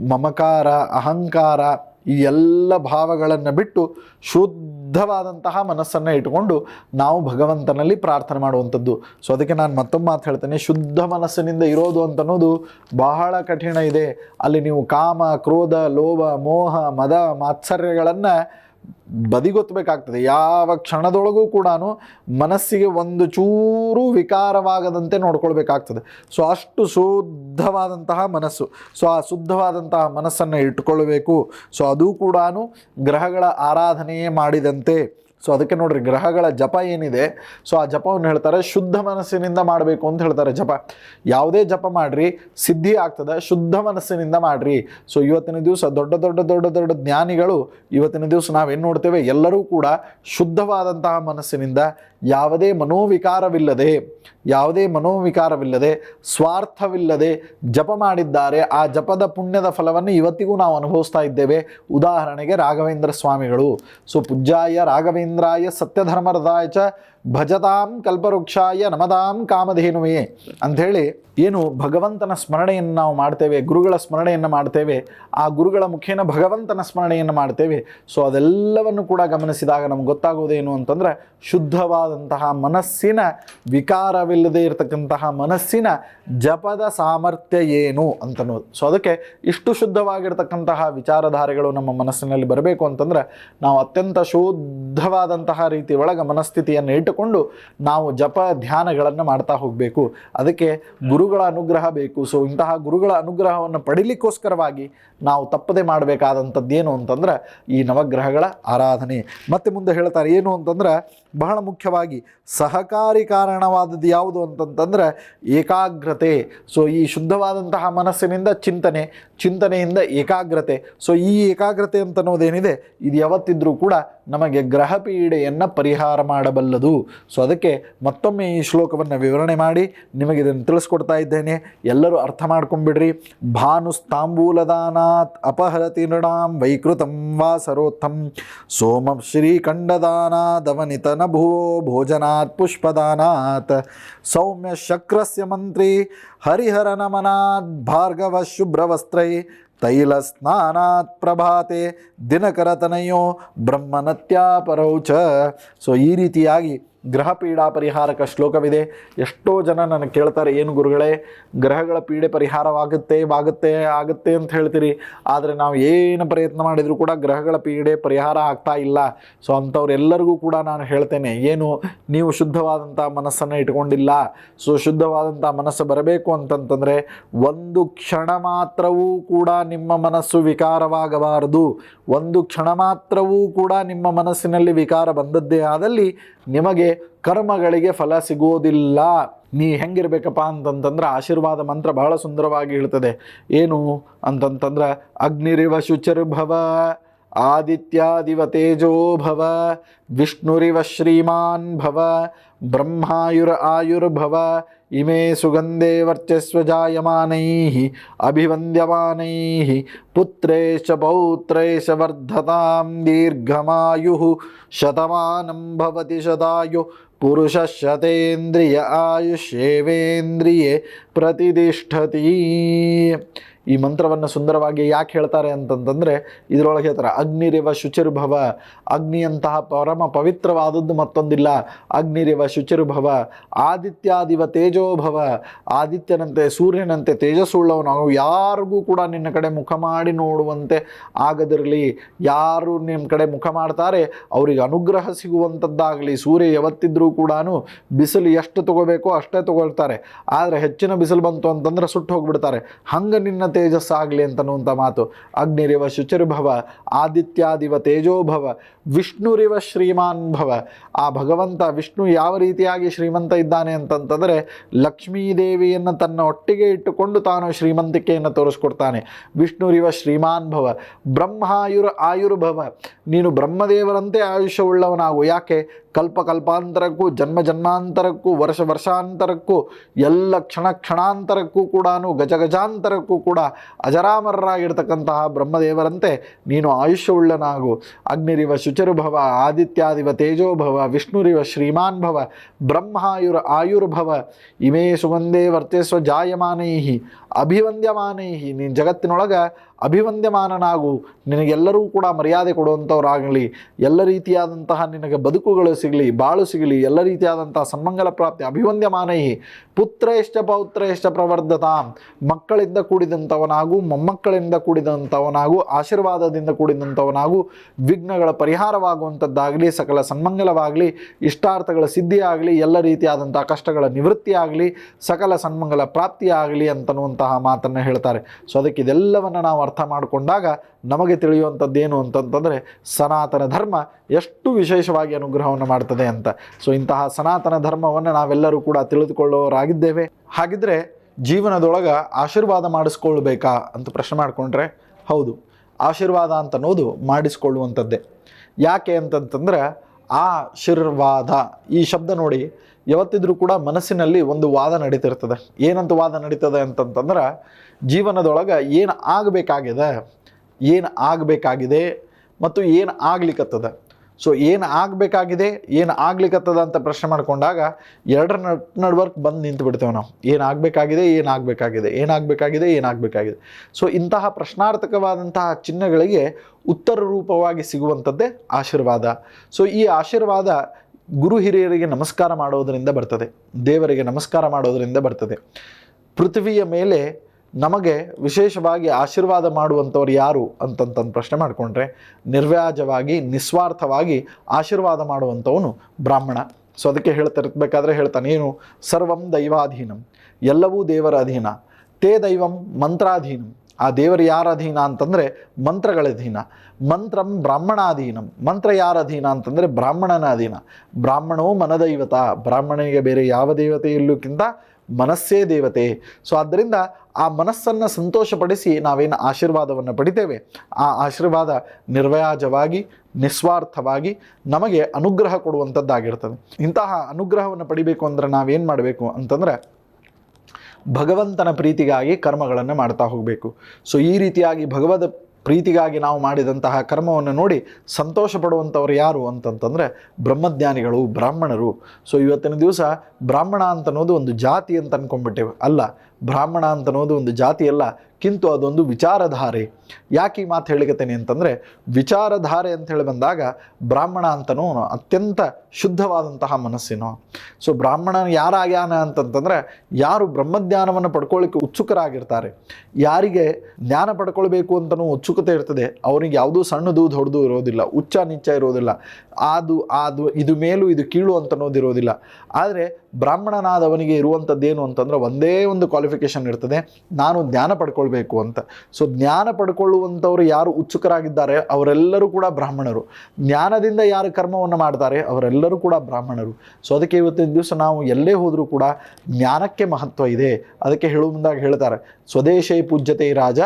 ಮಮಕಾರ, ಅಹಂಕಾರ ಈ ಎಲ್ಲ ಭಾವಗಳನ್ನು ಬಿಟ್ಟು ಶುದ್ಧವಾದಂತಹ ಮನಸ್ಸನ್ನು ಇಟ್ಕೊಂಡು ನಾವು ಭಗವಂತನಲ್ಲಿ ಪ್ರಾರ್ಥನೆ ಮಾಡುವಂಥದ್ದು. ಸೊ ಅದಕ್ಕೆ ನಾನು ಮತ್ತೊಮ್ಮೆ ಮಾತು ಹೇಳ್ತೇನೆ. ಶುದ್ಧ ಮನಸ್ಸಿನಿಂದ ಇರೋದು ಅಂತ ಅನ್ನೋದು ಬಹಳ ಕಠಿಣ ಇದೆ. ಅಲ್ಲಿ ನೀವು ಕಾಮ, ಕ್ರೋಧ, ಲೋಭ, ಮೋಹ, ಮದ, ಮಾತ್ಸರ್ಯಗಳನ್ನು ಬದಿಗೊತ್ತಬೇಕಾಗ್ತದೆ ಯಾವ ಕ್ಷಣದೊಳಗೂ ಕೂಡ ಮನಸ್ಸಿಗೆ ಒಂದು ಚೂರು ವಿಕಾರವಾಗದಂತೆ ನೋಡ್ಕೊಳ್ಬೇಕಾಗ್ತದೆ. ಸೊ, ಅಷ್ಟು ಶುದ್ಧವಾದಂತಹ ಮನಸ್ಸು. ಸೊ, ಆ ಶುದ್ಧವಾದಂತಹ ಮನಸ್ಸನ್ನು ಇಟ್ಕೊಳ್ಬೇಕು. ಸೊ, ಅದು ಕೂಡ ಗ್ರಹಗಳ ಆರಾಧನೆಯೇ ಮಾಡಿದಂತೆ ಸೊ ಅದಕ್ಕೆ ನೋಡ್ರಿ, ಗ್ರಹಗಳ ಜಪ ಏನಿದೆ? ಸೊ ಆ ಜಪವನ್ನು ಹೇಳ್ತಾರೆ, ಶುದ್ಧ ಮನಸ್ಸಿನಿಂದ ಮಾಡಬೇಕು ಅಂತ ಹೇಳ್ತಾರೆ ಜಪ. ಯಾವುದೇ ಜಪ ಮಾಡ್ರಿ, ಸಿದ್ಧಿ ಆಗ್ತದೆ, ಶುದ್ಧ ಮನಸ್ಸಿನಿಂದ ಮಾಡ್ರಿ. ಸೊ ಇವತ್ತಿನ ದಿವಸ ದೊಡ್ಡ ದೊಡ್ಡ ದೊಡ್ಡ ದೊಡ್ಡ ಜ್ಞಾನಿಗಳು, ಇವತ್ತಿನ ದಿವಸ ನಾವೇನು ನೋಡ್ತೇವೆ? ಎಲ್ಲರೂ ಕೂಡ ಶುದ್ಧವಾದಂತಹ ಮನಸ್ಸಿನಿಂದ ಯಾವುದೇ ಮನೋವಿಕಾರವಿಲ್ಲದೆ ಯಾವುದೇ ಮನೋವಿಕಾರವಿಲ್ಲದೆ, ಸ್ವಾರ್ಥವಿಲ್ಲದೆ ಜಪ ಮಾಡಿದ್ದಾರೆ, ಆ ಜಪದ ಪುಣ್ಯದ ಫಲವನ್ನು ಇವತ್ತಿಗೂ ನಾವು ಅನುಭವಿಸ್ತಾ ಇದ್ದೇವೆ. ಉದಾಹರಣೆಗೆ ರಾಘವೇಂದ್ರ ಸ್ವಾಮಿಗಳು. ಸೊ, ಪೂಜ್ಯಾಯ ರಾಘವೇಂದ್ರಾಯ ಸತ್ಯಧರ್ಮರದಾಯ ಚ ಭಜತಾಂ ಕಲ್ಪವೃಕ್ಷಾಯ ನಮದಾಂ ಕಾಮಧೇನುವೆಯೇ ಅಂಥೇಳಿ ಏನು ಭಗವಂತನ ಸ್ಮರಣೆಯನ್ನು ನಾವು ಮಾಡ್ತೇವೆ, ಗುರುಗಳ ಸ್ಮರಣೆಯನ್ನು ಮಾಡ್ತೇವೆ, ಆ ಗುರುಗಳ ಮುಖೇನ ಭಗವಂತನ ಸ್ಮರಣೆಯನ್ನು ಮಾಡ್ತೇವೆ. ಸೊ ಅದೆಲ್ಲವನ್ನು ಕೂಡ ಗಮನಿಸಿದಾಗ ನಮ್ಗೆ ಗೊತ್ತಾಗೋದೇನು ಅಂತಂದ್ರೆ ಶುದ್ಧವಾದಂತಹ ಮನಸ್ಸಿನ ವಿಕಾರವಿಲ್ಲದೆ ಇರತಕ್ಕಂತಹ ಮನಸ್ಸಿನ ಜಪದ ಸಾಮರ್ಥ್ಯ ಏನು ಅಂತನ್ನೋದು ಸೊ ಅದಕ್ಕೆ ಇಷ್ಟು ಶುದ್ಧವಾಗಿರ್ತಕ್ಕಂತಹ ವಿಚಾರಧಾರೆಗಳು ನಮ್ಮ ಮನಸ್ಸಿನಲ್ಲಿ ಬರಬೇಕು ಅಂತಂದ್ರೆ ನಾವು ಅತ್ಯಂತ ಶುದ್ಧವಾದಂತಹ ರೀತಿ ಒಳಗೆ ಮನಸ್ಥಿತಿಯನ್ನು ಇಟ್ಟುಕೊಂಡು ನಾವು ಜಪ ಧ್ಯಾನಗಳನ್ನು ಮಾಡ್ತಾ ಹೋಗಬೇಕು. ಅದಕ್ಕೆ ಗುರುಗಳ ಅನುಗ್ರಹ ಬೇಕು. ಸೊ ಇಂತಹ ಗುರುಗಳ ಅನುಗ್ರಹವನ್ನು ಪಡಿಲಿಕ್ಕೋಸ್ಕರವಾಗಿ ನಾವು ತಪ್ಪದೆ ಮಾಡಬೇಕಾದಂಥದ್ದೇನು ಅಂತಂದ್ರೆ ಈ ನವಗ್ರಹಗಳ ಆರಾಧನೆ. ಮತ್ತೆ ಮುಂದೆ ಹೇಳ್ತಾರೆ, ಏನು ಅಂತಂದ್ರೆ ಬಹಳ ಮುಖ್ಯವಾಗಿ ಸಹಕಾರಿ ಕಾರಣವಾದದ್ದು ಯಾವುದು ಅಂತಂತಂದರೆ ಏಕಾಗ್ರತೆ. ಸೊ ಈ ಶುದ್ಧವಾದಂತಹ ಮನಸ್ಸಿನಿಂದ ಚಿಂತನೆ, ಚಿಂತನೆಯಿಂದ ಏಕಾಗ್ರತೆ. ಸೊ ಈ ಏಕಾಗ್ರತೆ ಅಂತ ಅನ್ನೋದೇನಿದೆ ಇದು ಯಾವತ್ತಿದ್ರೂ ಕೂಡ ನಮಗೆ ಗ್ರಹ ಪೀಡೆಯನ್ನು ಪರಿಹಾರ ಮಾಡಬಲ್ಲದು. ಸೊ ಅದಕ್ಕೆ ಮತ್ತೊಮ್ಮೆ ಈ ಶ್ಲೋಕವನ್ನು ವಿವರಣೆ ಮಾಡಿ ನಿಮಗೆ ಇದನ್ನು ತಿಳಿಸ್ಕೊಡ್ತಾ ಇದ್ದೇನೆ. ಎಲ್ಲರೂ ಅರ್ಥ ಮಾಡ್ಕೊಂಬಿಡ್ರಿ ಭಾನು ಸ್ತಾಂಬೂಲದಾನಾತ್ ಅಪಹರತಿ ನೃಣಾಂ ವೈಕೃತಂ ವಾ ಸರೋತ್ತಂ ಸೋಮ ಶ್ರೀಖಂಡದಾನಾದವನಿತ ನಭುವೋ ಭೋಜನಾತ್ ಪುಷ್ಪದಾನಾತ್ ಸೌಮ್ಯ ಶಕ್ರಸ್ಯ ಮಂತ್ರಿ ಹರಿಹರ ನಮನಾತ್ ಭಾರ್ಗವ ಶುಭ್ರವಸ್ತ್ರೈ ತೈಲ ಸ್ನಾನಾತ್ ಪ್ರಭಾತೆ ದಿನಕರತನಯೋ ಬ್ರಹ್ಮನತ್ಯಾಪರೌ ಚ ಸೊ ಈ ರೀತಿಯಾಗಿ ಗ್ರಹ ಪೀಡಾ ಪರಿಹಾರಕ ಶ್ಲೋಕವಿದೆ. ಎಷ್ಟೋ ಜನ ನನಗೆ ಕೇಳ್ತಾರೆ, ಏನು ಗುರುಗಳೇ, ಗ್ರಹಗಳ ಪೀಡೆ ಪರಿಹಾರವಾಗುತ್ತೆ ಆಗುತ್ತೆ ಆಗುತ್ತೆ ಅಂತ ಹೇಳ್ತೀರಿ. ಆದರೆ ನಾವು ಏನು ಪ್ರಯತ್ನ ಮಾಡಿದರೂ ಕೂಡ ಗ್ರಹಗಳ ಪೀಡೆ ಪರಿಹಾರ ಆಗ್ತಾ ಇಲ್ಲ. ಸೊ ಅಂಥವ್ರೆಲ್ಲರಿಗೂ ಕೂಡ ನಾನು ಹೇಳ್ತೇನೆ, ಏನು, ನೀವು ಶುದ್ಧವಾದಂಥ ಮನಸ್ಸನ್ನು ಇಟ್ಕೊಂಡಿಲ್ಲ. ಸೊ ಶುದ್ಧವಾದಂಥ ಮನಸ್ಸು ಬರಬೇಕು ಅಂತಂತಂದರೆ ಒಂದು ಕ್ಷಣ ಮಾತ್ರವೂ ಕೂಡ ನಿಮ್ಮ ಮನಸ್ಸು ವಿಕಾರವಾಗಬಾರದು. ಒಂದು ಕ್ಷಣ ಮಾತ್ರವೂ ಕೂಡ ನಿಮ್ಮ ಮನಸ್ಸಿನಲ್ಲಿ ವಿಕಾರ ಬಂದದ್ದೇ ಆದಲ್ಲಿ ನಿಮಗೆ ಕರ್ಮಗಳಿಗೆ ಫಲ ಸಿಗೋದಿಲ್ಲ ನೀ ಹೆಂಗಿರ್ಬೇಕಪ್ಪ ಅಂತಂತಂದ್ರೆ ಆಶೀರ್ವಾದ ಮಂತ್ರ ಬಹಳ ಸುಂದರವಾಗಿ ಹೇಳ್ತದೆ. ಏನು ಅಂತಂತಂದ್ರೆ ಅಗ್ನಿರಿವ ಶುಚಿರ್ಭವ. ఆదిత్యాదివతేజో భవ విష్ణురివ శ్రీమాన్ భవ బ్రహ్మాయుర ఆయుర్భవ ఇమే సుగంధే వర్చస్వజాయమానై అభివంద్యమానై పుత్రేశ పౌత్రేశ వర్ధతాం దీర్ఘమాయు శతమానం భవతి శతాయు పురుష శతేంద్రియ ఆయుష్యేవేంద్రియే ಪ್ರತಿಷ್ಠತಿ. ಈ ಮಂತ್ರವನ್ನು ಸುಂದರವಾಗಿ ಯಾಕೆ ಹೇಳ್ತಾರೆ ಅಂತಂತಂದರೆ, ಇದರೊಳಗೆ ಹೇಳ್ತಾರೆ, ಅಗ್ನಿರಿವ ಶುಚಿರ್ಭವ. ಅಗ್ನಿಯಂತಹ ಪರಮ ಪವಿತ್ರವಾದದ್ದು ಮತ್ತೊಂದಿಲ್ಲ. ಅಗ್ನಿರಿವ ಶುಚಿರ್ಭವ, ಆದಿತ್ಯಾದಿವ ತೇಜೋಭವ. ಆದಿತ್ಯನಂತೆ ಸೂರ್ಯನಂತೆ ತೇಜಸ್ಸುಳ್ಳವನಾಗು ಯಾರಿಗೂ ಕೂಡ ನಿನ್ನ ಕಡೆ ಮುಖ ಮಾಡಿ ನೋಡುವಂತೆ ಆಗದಿರಲಿ. ಯಾರು ನಿಮ್ಮ ಕಡೆ ಮುಖ ಮಾಡ್ತಾರೆ, ಅವರಿಗೆ ಅನುಗ್ರಹ ಸಿಗುವಂಥದ್ದಾಗಲಿ ಸೂರ್ಯ ಯಾವತ್ತಿದ್ರೂ ಕೂಡ ಬಿಸಿಲು ಎಷ್ಟು ತಗೋಬೇಕೋ ಅಷ್ಟೇ ತಗೊಳ್ತಾರೆ. ಆದರೆ ಹೆಚ್ಚಿನ ಬಿಸಿಲು ಬಂತು ಅಂತಂದ್ರೆ ಸುಟ್ಟು ಹೋಗ್ಬಿಡ್ತಾರೆ. ಹಂಗೆ ನಿನ್ನ ತೇಜಸ್ಸು ಆಗಲಿ ಅಂತನ್ನುವಂಥ ಮಾತು. ಅಗ್ನಿರಿವ ಶುಚಿರ್ಭವ, ಆದಿತ್ಯಾದಿವ ತೇಜೋಭವ, ವಿಷ್ಣುರಿವ ಶ್ರೀಮಾನ್ ಭವ ಆ ಭಗವಂತ ವಿಷ್ಣು ಯಾವ ರೀತಿಯಾಗಿ ಶ್ರೀಮಂತ ಇದ್ದಾನೆ ಅಂತಂತಂದರೆ ಲಕ್ಷ್ಮೀದೇವಿಯನ್ನು ತನ್ನ ಒಟ್ಟಿಗೆ ಇಟ್ಟುಕೊಂಡು ತಾನು ಶ್ರೀಮಂತಿಕೆಯನ್ನು ತೋರಿಸ್ಕೊಡ್ತಾನೆ. ವಿಷ್ಣುರಿವ ಶ್ರೀಮಾನ್ ಭವ ಬ್ರಹ್ಮಾಯುರ್ ಆಯುರ್ಭವ. ನೀನು ಬ್ರಹ್ಮದೇವರಂತೆ ಆಯುಷ್ಯವುಳ್ಳವನಾಗು. ಯಾಕೆ? ಕಲ್ಪ ಕಲ್ಪಾಂತರಕ್ಕೂ ಜನ್ಮ ಜನ್ಮಾಂತರಕ್ಕೂ, ವರ್ಷ ವರ್ಷಾಂತರಕ್ಕೂ, ಎಲ್ಲ ಕ್ಷಣ ಕ್ಷಣಾಂತರಕ್ಕೂ ಕೂಡ ಗಜ ಗಜಾಂತರಕ್ಕೂ ಕೂಡ ಅಜರಾಮರರಾಗಿರ್ತಕ್ಕಂತಹ ಬ್ರಹ್ಮದೇವರಂತೆ ನೀನು ಆಯುಷ್ಯವುಳ್ಳನಾಗು. ಅಗ್ನಿರಿವ ಶುಚರುಭವ, ಆದಿತ್ಯಾದಿವ ತೇಜೋಭವ, ವಿಷ್ಣುರಿವ ಶ್ರೀಮಾನ್ ಭವ ಬ್ರಹ್ಮಾಯುರ್ ಆಯುರ್ಭವ, ಇಮೇ ಸುಗಂಧೇ ವರ್ತೇಸ್ವ ಜಾಯಮಾನೈಹಿ, ಅಭಿವಂದ್ಯಮಾನೈಹಿ. ನೀನು ಜಗತ್ತಿನೊಳಗೆ ಅಭಿವಂದ್ಯಮಾನನಾಗು. ನಿನಗೆಲ್ಲರೂ ಕೂಡ ಮರ್ಯಾದೆ ಕೊಡುವಂಥವರಾಗಲಿ. ಎಲ್ಲ ರೀತಿಯಾದಂತಹ ನಿನಗೆ ಬದುಕುಗಳು ಸಿಗಲಿ, ಬಾಳು ಸಿಗಲಿ, ಎಲ್ಲ ರೀತಿಯಾದಂತಹ ಸನ್ಮಂಗಲ ಪ್ರಾಪ್ತಿ ಅಭಿವಂದ್ಯಮಾನೈಹಿ ಪೌತ್ರ ಎಷ್ಟ ಪ್ರವರ್ಧತ. ಮಕ್ಕಳಿಂದ ಕೂಡಿದಂಥವನಾಗು, ಮೊಮ್ಮಕ್ಕಳಿಂದ ಕೂಡಿದಂಥವನಾಗು, ಆಶೀರ್ವಾದದಿಂದ ಕೂಡಿದಂಥವನಾಗು. ವಿಘ್ನಗಳ ಪರಿಹಾರವಾಗುವಂಥದ್ದಾಗಲಿ, ಸಕಲ ಸನ್ಮಂಗಲವಾಗಲಿ, ಇಷ್ಟಾರ್ಥಗಳ ಸಿದ್ಧಿಯಾಗಲಿ, ಎಲ್ಲ ರೀತಿಯಾದಂತಹ ಕಷ್ಟಗಳ ನಿವೃತ್ತಿಯಾಗಲಿ, ಸಕಲ ಸನ್ಮಂಗಲ ಪ್ರಾಪ್ತಿಯಾಗಲಿ ಅಂತನ್ನುವಂತಹ ಮಾತನ್ನು ಹೇಳ್ತಾರೆ. ಸೊ, ಅದಕ್ಕೆ ಇದೆಲ್ಲವನ್ನು ನಾವು ಅರ್ಥ ಮಾಡಿಕೊಂಡಾಗ ನಮಗೆ ತಿಳಿಯುವಂಥದ್ದೇನು ಅಂತಂತಂದರೆ ಸನಾತನ ಧರ್ಮ ಎಷ್ಟು ವಿಶೇಷವಾಗಿ ಅನುಗ್ರಹವನ್ನು ಮಾಡ್ತದೆ ಅಂತ. ಸೊ ಇಂತಹ ಸನಾತನ ಧರ್ಮವನ್ನು ನಾವೆಲ್ಲರೂ ಕೂಡ ತಿಳಿದುಕೊಳ್ಳುವವರಾಗಿದ್ದೇವೆ ಹಾಗಿದ್ರೆ ಜೀವನದೊಳಗೆ ಆಶೀರ್ವಾದ ಮಾಡಿಸ್ಕೊಳ್ಬೇಕಾ ಅಂತ ಪ್ರಶ್ನೆ ಮಾಡಿಕೊಂಡ್ರೆ ಹೌದು, ಆಶೀರ್ವಾದ ಅಂತ ಅನ್ನೋದು ಮಾಡಿಸ್ಕೊಳ್ಳುವಂಥದ್ದೇ. ಯಾಕೆ ಅಂತಂತಂದ್ರೆ ಆಶೀರ್ವಾದ, ಈ ಶಬ್ದ ನೋಡಿ ಯಾವತ್ತಿದ್ರೂ ಕೂಡ ಮನಸ್ಸಿನಲ್ಲಿ ಒಂದು ವಾದ ನಡೀತಿರ್ತದೆ. ಏನಂತ ವಾದ ನಡೀತದೆ ಅಂತಂತಂದ್ರೆ ಜೀವನದೊಳಗೆ ಏನು ಆಗಬೇಕಾಗಿದೆ ಏನು ಆಗಬೇಕಾಗಿದೆ ಮತ್ತು ಏನು ಆಗ್ಲಿಕ್ಕತ್ತದ ಸೊ ಏನು ಆಗಬೇಕಾಗಿದೆ, ಏನು ಆಗ್ಲಿಕ್ಕತ್ತದ ಅಂತ ಪ್ರಶ್ನೆ ಮಾಡ್ಕೊಂಡಾಗ ಎರಡರ ನಡ್ ನಡ್ವರ್ಕ್ ಬಂದು ನಿಂತು ಬಿಡ್ತೇವೆ ನಾವು. ಏನು ಆಗಬೇಕಾಗಿದೆ, ಏನು ಏನಾಗಬೇಕಾಗಿದೆ ಏನಾಗಬೇಕಾಗಿದೆ ಸೊ ಇಂತಹ ಪ್ರಶ್ನಾರ್ಥಕವಾದಂತಹ ಚಿಹ್ನೆಗಳಿಗೆ ಉತ್ತರ ರೂಪವಾಗಿ ಸಿಗುವಂಥದ್ದೇ ಆಶೀರ್ವಾದ. ಸೊ ಈ ಆಶೀರ್ವಾದ ಗುರು ಹಿರಿಯರಿಗೆ ನಮಸ್ಕಾರ ಮಾಡೋದರಿಂದ ಬರ್ತದೆ. ದೇವರಿಗೆ ನಮಸ್ಕಾರ ಮಾಡೋದರಿಂದ ಬರ್ತದೆ. ಪೃಥ್ವಿಯ ಮೇಲೆ ನಮಗೆ ವಿಶೇಷವಾಗಿ ಆಶೀರ್ವಾದ ಮಾಡುವಂಥವ್ರು ಯಾರು ಅಂತಂತಂದು ಪ್ರಶ್ನೆ ಮಾಡಿಕೊಂಡ್ರೆ ನಿರ್ವ್ಯಾಜವಾಗಿ, ನಿಸ್ವಾರ್ಥವಾಗಿ ಆಶೀರ್ವಾದ ಮಾಡುವಂಥವನು ಬ್ರಾಹ್ಮಣ. ಸೊ ಅದಕ್ಕೆ ಹೇಳ್ತಿರ್ಬೇಕಾದ್ರೆ ಹೇಳ್ತಾನೆ, ಏನು? ಸರ್ವಂ ದೈವಾಧೀನಂ. ಎಲ್ಲವೂ ದೇವರ ಅಧೀನ. ತೇ ದೈವಂ ಮಂತ್ರಾಧೀನಂ. ಆ ದೇವರು ಯಾರ ಅಧೀನ ಅಂತಂದರೆ ಮಂತ್ರಗಳ ಅಧೀನ. ಮಂತ್ರಂ ಬ್ರಾಹ್ಮಣಾಧೀನಂ. ಮಂತ್ರ ಯಾರ ಅಧೀನ ಅಂತಂದರೆ ಬ್ರಾಹ್ಮಣನ ಅಧೀನ. ಬ್ರಾಹ್ಮಣೋ ಮನದೈವತ. ಬ್ರಾಹ್ಮಣನಿಗೆ ಬೇರೆ ಯಾವ ದೇವತೆಯಲ್ಲೂಕ್ಕಿಂತ ಮನಸ್ಸೇ ದೇವತೆ. ಸೊ ಆದ್ದರಿಂದ ಆ ಮನಸ್ಸನ್ನು ಸಂತೋಷಪಡಿಸಿ ನಾವೇನು ಆಶೀರ್ವಾದವನ್ನು ಪಡಿತೇವೆ? ಆ ಆಶೀರ್ವಾದ ನಿರ್ವಯಾಜವಾಗಿ, ನಿಸ್ವಾರ್ಥವಾಗಿ ನಮಗೆ ಅನುಗ್ರಹ ಕೊಡುವಂಥದ್ದಾಗಿರ್ತದೆ ಇಂತಹ ಅನುಗ್ರಹವನ್ನು ಪಡಿಬೇಕು ಅಂದ್ರೆ ನಾವೇನು ಮಾಡಬೇಕು ಅಂತಂದ್ರೆ ಭಗವಂತನ ಪ್ರೀತಿಗಾಗಿ ಕರ್ಮಗಳನ್ನು ಮಾಡ್ತಾ ಹೋಗಬೇಕು. ಸೊ ಈ ರೀತಿಯಾಗಿ ಭಗವದ ಪ್ರೀತಿಗಾಗಿ ನಾವು ಮಾಡಿದಂತಹ ಕರ್ಮವನ್ನು ನೋಡಿ ಸಂತೋಷ ಪಡುವಂಥವ್ರು ಯಾರು ಅಂತಂತಂದರೆ ಬ್ರಹ್ಮಜ್ಞಾನಿಗಳು, ಬ್ರಾಹ್ಮಣರು. ಸೊ ಇವತ್ತಿನ ದಿವಸ ಬ್ರಾಹ್ಮಣ ಅಂತ ಅನ್ನೋದು ಒಂದು ಜಾತಿ ಅಂತ ಅಂದ್ಕೊಂಡ್ಬಿಟ್ಟೇವೆ ಅಲ್ಲ ಬ್ರಾಹ್ಮಣ ಅಂತ ಅನ್ನೋದು ಒಂದು ಜಾತಿ ಅಲ್ಲ ಕಿಂತು ಅದೊಂದು ವಿಚಾರಧಾರೆ. ಯಾಕೆ ಈ ಮಾತು ಹೇಳಿಕತ್ತೇನೆ ಅಂತಂದರೆ, ವಿಚಾರಧಾರೆ ಅಂತ ಹೇಳಿ ಬಂದಾಗ ಬ್ರಾಹ್ಮಣ ಅಂತನೂ ಅತ್ಯಂತ ಶುದ್ಧವಾದಂತಹ ಮನಸ್ಸಿನೋ. ಸೊ ಬ್ರಾಹ್ಮಣ ಯಾರಾಗ್ಯಾನ ಅಂತಂತಂದರೆ, ಯಾರು ಬ್ರಹ್ಮಜ್ಞಾನವನ್ನು ಪಡ್ಕೊಳ್ಳಿಕ್ಕೆ ಉತ್ಸುಕರಾಗಿರ್ತಾರೆ. ಯಾರಿಗೆ ಜ್ಞಾನ ಪಡ್ಕೊಳ್ಬೇಕು ಅಂತನೂ ಉತ್ಸುಕತೆ ಇರ್ತದೆ. ಅವನಿಗೆ ಯಾವುದೂ ಸಣ್ಣದು ದೊಡ್ಡದು ಇರೋದಿಲ್ಲ ಉಚ್ಚ ನಿಚ್ಚ ಇರೋದಿಲ್ಲ ಅದು ಅದು ಇದು ಮೇಲೂ, ಇದು ಕೀಳು ಅಂತ ಅನ್ನೋದು ಇರೋದಿಲ್ಲ. ಆದರೆ ಬ್ರಾಹ್ಮಣನಾದವನಿಗೆ ಇರುವಂಥದ್ದೇನು ಅಂತಂದ್ರೆ, ಒಂದೇ ಒಂದು ಕ್ವಾಲಿಫಿಕೇಷನ್ ಇರ್ತದೆ. ನಾನು ಜ್ಞಾನ ಪಡ್ಕೊಳ್ಬೇಕು ಅಂತ. ಸೊ ಜ್ಞಾನ ಪಡ್ಕೊಳ್ಳುವಂಥವ್ರು ಯಾರು ಉತ್ಸುಕರಾಗಿದ್ದಾರೆ, ಅವರೆಲ್ಲರೂ ಕೂಡ ಬ್ರಾಹ್ಮಣರು. ಜ್ಞಾನದಿಂದ ಯಾರು ಕರ್ಮವನ್ನು ಮಾಡ್ತಾರೆ, ಅವರೆಲ್ಲರೂ ಕೂಡ ಬ್ರಾಹ್ಮಣರು. ಸೊ ಅದಕ್ಕೆ ಇವತ್ತಿನ ದಿವಸ ನಾವು ಎಲ್ಲೇ ಹೋದರೂ ಕೂಡ ಜ್ಞಾನಕ್ಕೆ ಮಹತ್ವ ಇದೆ. ಅದಕ್ಕೆ ಹೇಳುವ ಮುಂದಾಗ ಹೇಳ್ತಾರೆ, ಸ್ವದೇಶೇ ಪೂಜ್ಯತೆ ರಾಜ,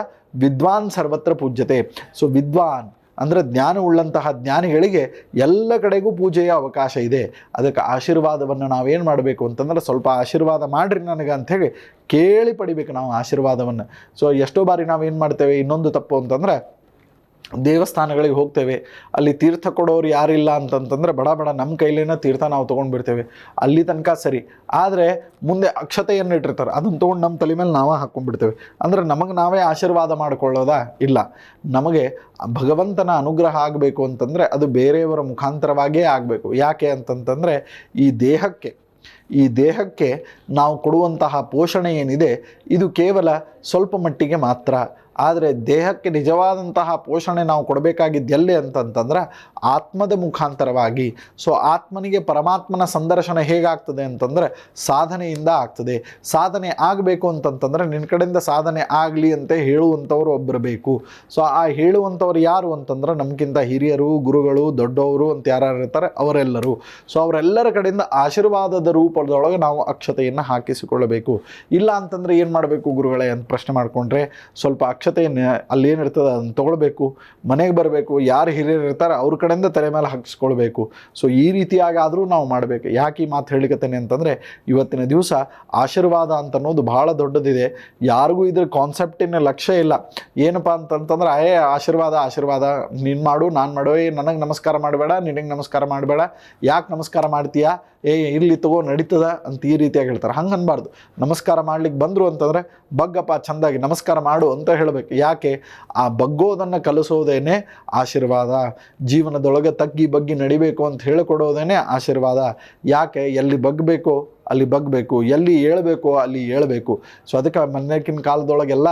ವಿದ್ವಾನ್ ಸರ್ವತ್ರ ಪೂಜ್ಯತೆ. ಸೊ ವಿದ್ವಾನ್ ಅಂದರೆ ಜ್ಞಾನವುಳ್ಳಂತಹ ಜ್ಞಾನಿಗಳಿಗೆ ಎಲ್ಲ ಕಡೆಗೂ ಪೂಜೆಯ ಅವಕಾಶ ಇದೆ. ಅದಕ್ಕೆ ಆಶೀರ್ವಾದವನ್ನು ನಾವೇನು ಮಾಡಬೇಕು ಅಂತಂದ್ರೆ ಸ್ವಲ್ಪ ಆಶೀರ್ವಾದ ಮಾಡಿರಿ ನನಗೆ ಅಂಥೇಳಿ ಕೇಳಿ ಪಡಿಬೇಕು ನಾವು ಆಶೀರ್ವಾದವನ್ನು. ಸೊ ಎಷ್ಟೋ ಬಾರಿ ನಾವೇನು ಮಾಡ್ತೇವೆ ಇನ್ನೊಂದು ತಪ್ಪು ಅಂತಂದ್ರೆ ದೇವಸ್ಥಾನಗಳಿಗೆ ಹೋಗ್ತೇವೆ. ಅಲ್ಲಿ ತೀರ್ಥ ಕೊಡೋರು ಯಾರಿಲ್ಲ ಅಂತಂತಂದರೆ ಬಡ ಬಡ ನಮ್ಮ ಕೈಲೇನ ತೀರ್ಥ ನಾವು ತೊಗೊಂಡು ಬಿಡ್ತೇವೆ ಅಲ್ಲಿ ತನಕ ಸರಿ. ಆದರೆ ಮುಂದೆ ಅಕ್ಷತೆಯನ್ನು ಇಟ್ಟಿರ್ತಾರೆ. ಅದನ್ನು ತೊಗೊಂಡು ನಮ್ಮ ತಲೆ ಮೇಲೆ ನಾವೇ ಹಾಕ್ಕೊಂಡ್ಬಿಡ್ತೇವೆ ಅಂದರೆ ನಮಗೆ ನಾವೇ ಆಶೀರ್ವಾದ ಮಾಡ್ಕೊಳ್ಳೋದಾ? ಇಲ್ಲ. ನಮಗೆ ಭಗವಂತನ ಅನುಗ್ರಹ ಆಗಬೇಕು ಅಂತಂದರೆ ಅದು ಬೇರೆಯವರ ಮುಖಾಂತರವಾಗಿಯೇ ಆಗಬೇಕು. ಯಾಕೆ ಅಂತಂತಂದರೆ ಈ ದೇಹಕ್ಕೆ ಈ ದೇಹಕ್ಕೆ ನಾವು ಕೊಡುವಂತಹ ಪೋಷಣೆ ಏನಿದೆ, ಇದು ಕೇವಲ ಸ್ವಲ್ಪ ಮಟ್ಟಿಗೆ ಮಾತ್ರ. ಆದರೆ ದೇಹಕ್ಕೆ ನಿಜವಾದಂತಹ ಪೋಷಣೆ ನಾವು ಕೊಡಬೇಕಾಗಿದ್ದು ಎಲ್ಲಿ ಅಂತಂತಂದ್ರೆ ಆತ್ಮದ ಮುಖಾಂತರವಾಗಿ. ಸೊ ಆತ್ಮನಿಗೆ ಪರಮಾತ್ಮನ ಸಂದರ್ಶನ ಹೇಗಾಗ್ತದೆ ಅಂತಂದರೆ ಸಾಧನೆಯಿಂದ ಆಗ್ತದೆ. ಸಾಧನೆ ಆಗಬೇಕು ಅಂತಂತಂದರೆ ನಿನ್ನ ಕಡೆಯಿಂದ ಸಾಧನೆ ಆಗಲಿ ಅಂತ ಹೇಳುವಂಥವ್ರು ಒಬ್ಬರು ಬೇಕು ಸೊ ಆ ಹೇಳುವಂಥವ್ರು ಯಾರು ಅಂತಂದ್ರೆ ನಮಗಿಂತ ಹಿರಿಯರು, ಗುರುಗಳು, ದೊಡ್ಡವರು ಅಂತ ಯಾರು ಇರ್ತಾರೆ ಅವರೆಲ್ಲರೂ. ಸೊ ಅವರೆಲ್ಲರ ಕಡೆಯಿಂದ ಆಶೀರ್ವಾದದ ರೂಪದೊಳಗೆ ನಾವು ಅಕ್ಷತೆಯನ್ನು ಹಾಕಿಸಿಕೊಳ್ಳಬೇಕು. ಇಲ್ಲ ಅಂತಂದರೆ ಏನು ಮಾಡಬೇಕು ಗುರುಗಳೇ ಅಂತ ಪ್ರಶ್ನೆ ಮಾಡಿಕೊಂಡ್ರೆ ಸ್ವಲ್ಪ ಅಕ್ಷತೆಯನ್ನು ಅಲ್ಲಿ ಏನಿರ್ತದೆ ಅದನ್ನು ತೊಗೊಳ್ಬೇಕು, ಮನೆಗೆ ಬರಬೇಕು, ಯಾರು ಹಿರಿಯರು ಇರ್ತಾರೆ ಅವ್ರ ಕಡೆಯಿಂದ ತಲೆ ಮೇಲೆ ಹಾಕಿಸ್ಕೊಳ್ಬೇಕು. ಸೊ ಈ ರೀತಿಯಾಗಾದರೂ ನಾವು ಮಾಡಬೇಕು. ಯಾಕೆ ಈ ಮಾತು ಹೇಳಿಕತ್ತೇನೆ ಅಂತಂದರೆ, ಇವತ್ತಿನ ದಿವಸ ಆಶೀರ್ವಾದ ಅಂತ ಅನ್ನೋದು ಭಾಳ ದೊಡ್ಡದಿದೆ. ಯಾರಿಗೂ ಇದ್ರ ಕಾನ್ಸೆಪ್ಟಿನ ಲಕ್ಷ್ಯ ಇಲ್ಲ. ಏನಪ್ಪ ಅಂತಂತಂದ್ರೆ ಅಯ್ಯ ಆಶೀರ್ವಾದ ಆಶೀರ್ವಾದ, ನೀನು ಮಾಡು, ನಾನು ಮಾಡು. ಏ, ನನಗೆ ನಮಸ್ಕಾರ ಮಾಡಬೇಡ, ನಿನಗೆ ನಮಸ್ಕಾರ ಮಾಡಬೇಡ. ಯಾಕೆ ನಮಸ್ಕಾರ ಮಾಡ್ತೀಯಾ? ಏ, ಇರ್ಲಿ ತಗೋ, ನಡೀತದ ಅಂತ ಈ ರೀತಿಯಾಗಿ ಹೇಳ್ತಾರೆ. ಹಂಗೆ ಅನ್ಬಾರ್ದು. ನಮಸ್ಕಾರ ಮಾಡ್ಲಿಕ್ಕೆ ಬಂದರು ಅಂತಂದರೆ, ಬಗ್ಗಪ್ಪ, ಚಂದಾಗಿ ನಮಸ್ಕಾರ ಮಾಡು ಅಂತ ಹೇಳಬೇಕು. ಯಾಕೆ? ಆ ಬಗ್ಗೋದನ್ನು ಕಲಿಸೋದೇನೆ ಆಶೀರ್ವಾದ. ಜೀವನದೊಳಗೆ ತಗ್ಗಿ ಬಗ್ಗಿ ನಡಿಬೇಕು ಅಂತ ಹೇಳಿಕೊಡೋದೇನೆ ಆಶೀರ್ವಾದ. ಯಾಕೆ? ಎಲ್ಲಿ ಬಗ್ಬೇಕು, ಅಲ್ಲಿ ಬಗ್ಬೇಕು. ಎಲ್ಲಿ ಏಳಬೇಕು, ಅಲ್ಲಿ ಏಳಬೇಕು. ಸೊ ಅದಕ್ಕೆ ಮೊನ್ನೆಕಿನ ಕಾಲದೊಳಗೆಲ್ಲ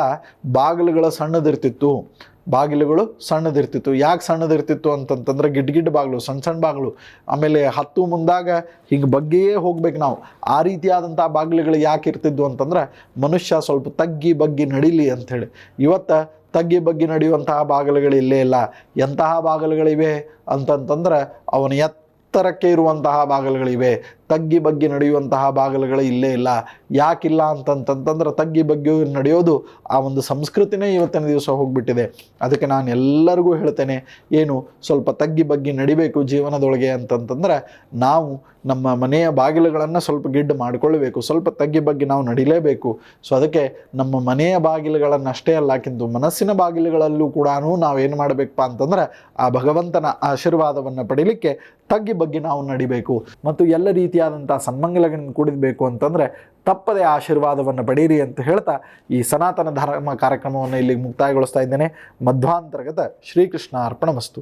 ಬಾಗಿಲುಗಳ ಸಣ್ಣದಿರ್ತಿತ್ತು. ಬಾಗಿಲುಗಳು ಸಣ್ಣದಿರ್ತಿತ್ತು. ಯಾಕೆ ಸಣ್ಣದಿರ್ತಿತ್ತು ಅಂತಂತಂದ್ರೆ ಗಿಡ್ ಗಿಡ್ ಬಾಗಿಲು ಸಣ್ಣ ಸಣ್ಣ ಬಾಗಿಲು. ಆಮೇಲೆ ಹತ್ತು ಮುಂದಾಗ ಹಿಂಗೆ ಬಗ್ಗೆಯೇ ಹೋಗ್ಬೇಕು ನಾವು. ಆ ರೀತಿಯಾದಂಥ ಬಾಗಿಲುಗಳು ಯಾಕೆ ಇರ್ತಿದ್ವು ಅಂತಂದ್ರೆ ಮನುಷ್ಯ ಸ್ವಲ್ಪ ತಗ್ಗಿ ಬಗ್ಗಿ ನಡೀಲಿ ಅಂಥೇಳಿ ಇವತ್ತು ತಗ್ಗಿ ಬಗ್ಗಿ ನಡೆಯುವಂತಹ ಬಾಗಿಲುಗಳು ಇಲ್ಲೇ ಇಲ್ಲ. ಎಂತಹ ಬಾಗಿಲುಗಳಿವೆ ಅಂತಂತಂದ್ರೆ ಅವನ ಎತ್ತರಕ್ಕೆ ಇರುವಂತಹ ಬಾಗಿಲುಗಳಿವೆ. ತಗ್ಗಿ ಬಗ್ಗೆ ನಡೆಯುವಂತಹ ಬಾಗಿಲುಗಳು ಇಲ್ಲೇ ಇಲ್ಲ. ಯಾಕಿಲ್ಲ ಅಂತಂತಂತಂದ್ರೆ ತಗ್ಗಿ ಬಗ್ಗೆ ನಡೆಯೋದು ಆ ಒಂದು ಸಂಸ್ಕೃತಿನೇ ಇವತ್ತಿನ ದಿವಸ ಹೋಗ್ಬಿಟ್ಟಿದೆ. ಅದಕ್ಕೆ ನಾನು ಎಲ್ಲರಿಗೂ ಹೇಳ್ತೇನೆ, ಏನು ಸ್ವಲ್ಪ ತಗ್ಗಿ ಬಗ್ಗಿ ನಡಿಬೇಕು ಜೀವನದೊಳಗೆ ಅಂತಂತಂದ್ರೆ ನಾವು ನಮ್ಮ ಮನೆಯ ಬಾಗಿಲುಗಳನ್ನು ಸ್ವಲ್ಪ ಗಿಡ್ಡು ಮಾಡಿಕೊಳ್ಬೇಕು. ಸ್ವಲ್ಪ ತಗ್ಗಿ ಬಗ್ಗೆ ನಾವು ನಡಿಲೇಬೇಕು. ಸೊ ಅದಕ್ಕೆ ನಮ್ಮ ಮನೆಯ ಬಾಗಿಲುಗಳನ್ನು ಅಷ್ಟೇ ಅಲ್ಲಕ್ಕಿಂತ ಮನಸ್ಸಿನ ಬಾಗಿಲುಗಳಲ್ಲೂ ಕೂಡ ಏನು ಮಾಡಬೇಕಪ್ಪ ಅಂತಂದ್ರೆ ಆ ಭಗವಂತನ ಆಶೀರ್ವಾದವನ್ನು ಪಡೀಲಿಕ್ಕೆ ತಗ್ಗಿ ಬಗ್ಗೆ ನಾವು ನಡಿಬೇಕು. ಮತ್ತು ಎಲ್ಲ ರೀತಿಯಾದಂಥ ಸನ್ಮಂಗಲಗಳನ್ನು ಕೂಡಿದಬೇಕು ಅಂತಂದರೆ ತಪ್ಪದೆ ಆಶೀರ್ವಾದವನ್ನು ಪಡೀರಿ ಅಂತ ಹೇಳ್ತಾ ಈ ಸನಾತನ ಧರ್ಮ ಕಾರ್ಯಕ್ರಮವನ್ನು ಇಲ್ಲಿಗೆ ಮುಕ್ತಾಯಗೊಳಿಸ್ತಾ ಇದ್ದೇನೆ. ಮಧ್ವಾಂತರ್ಗತ ಶ್ರೀಕೃಷ್ಣ ಅರ್ಪಣಮಸ್ತು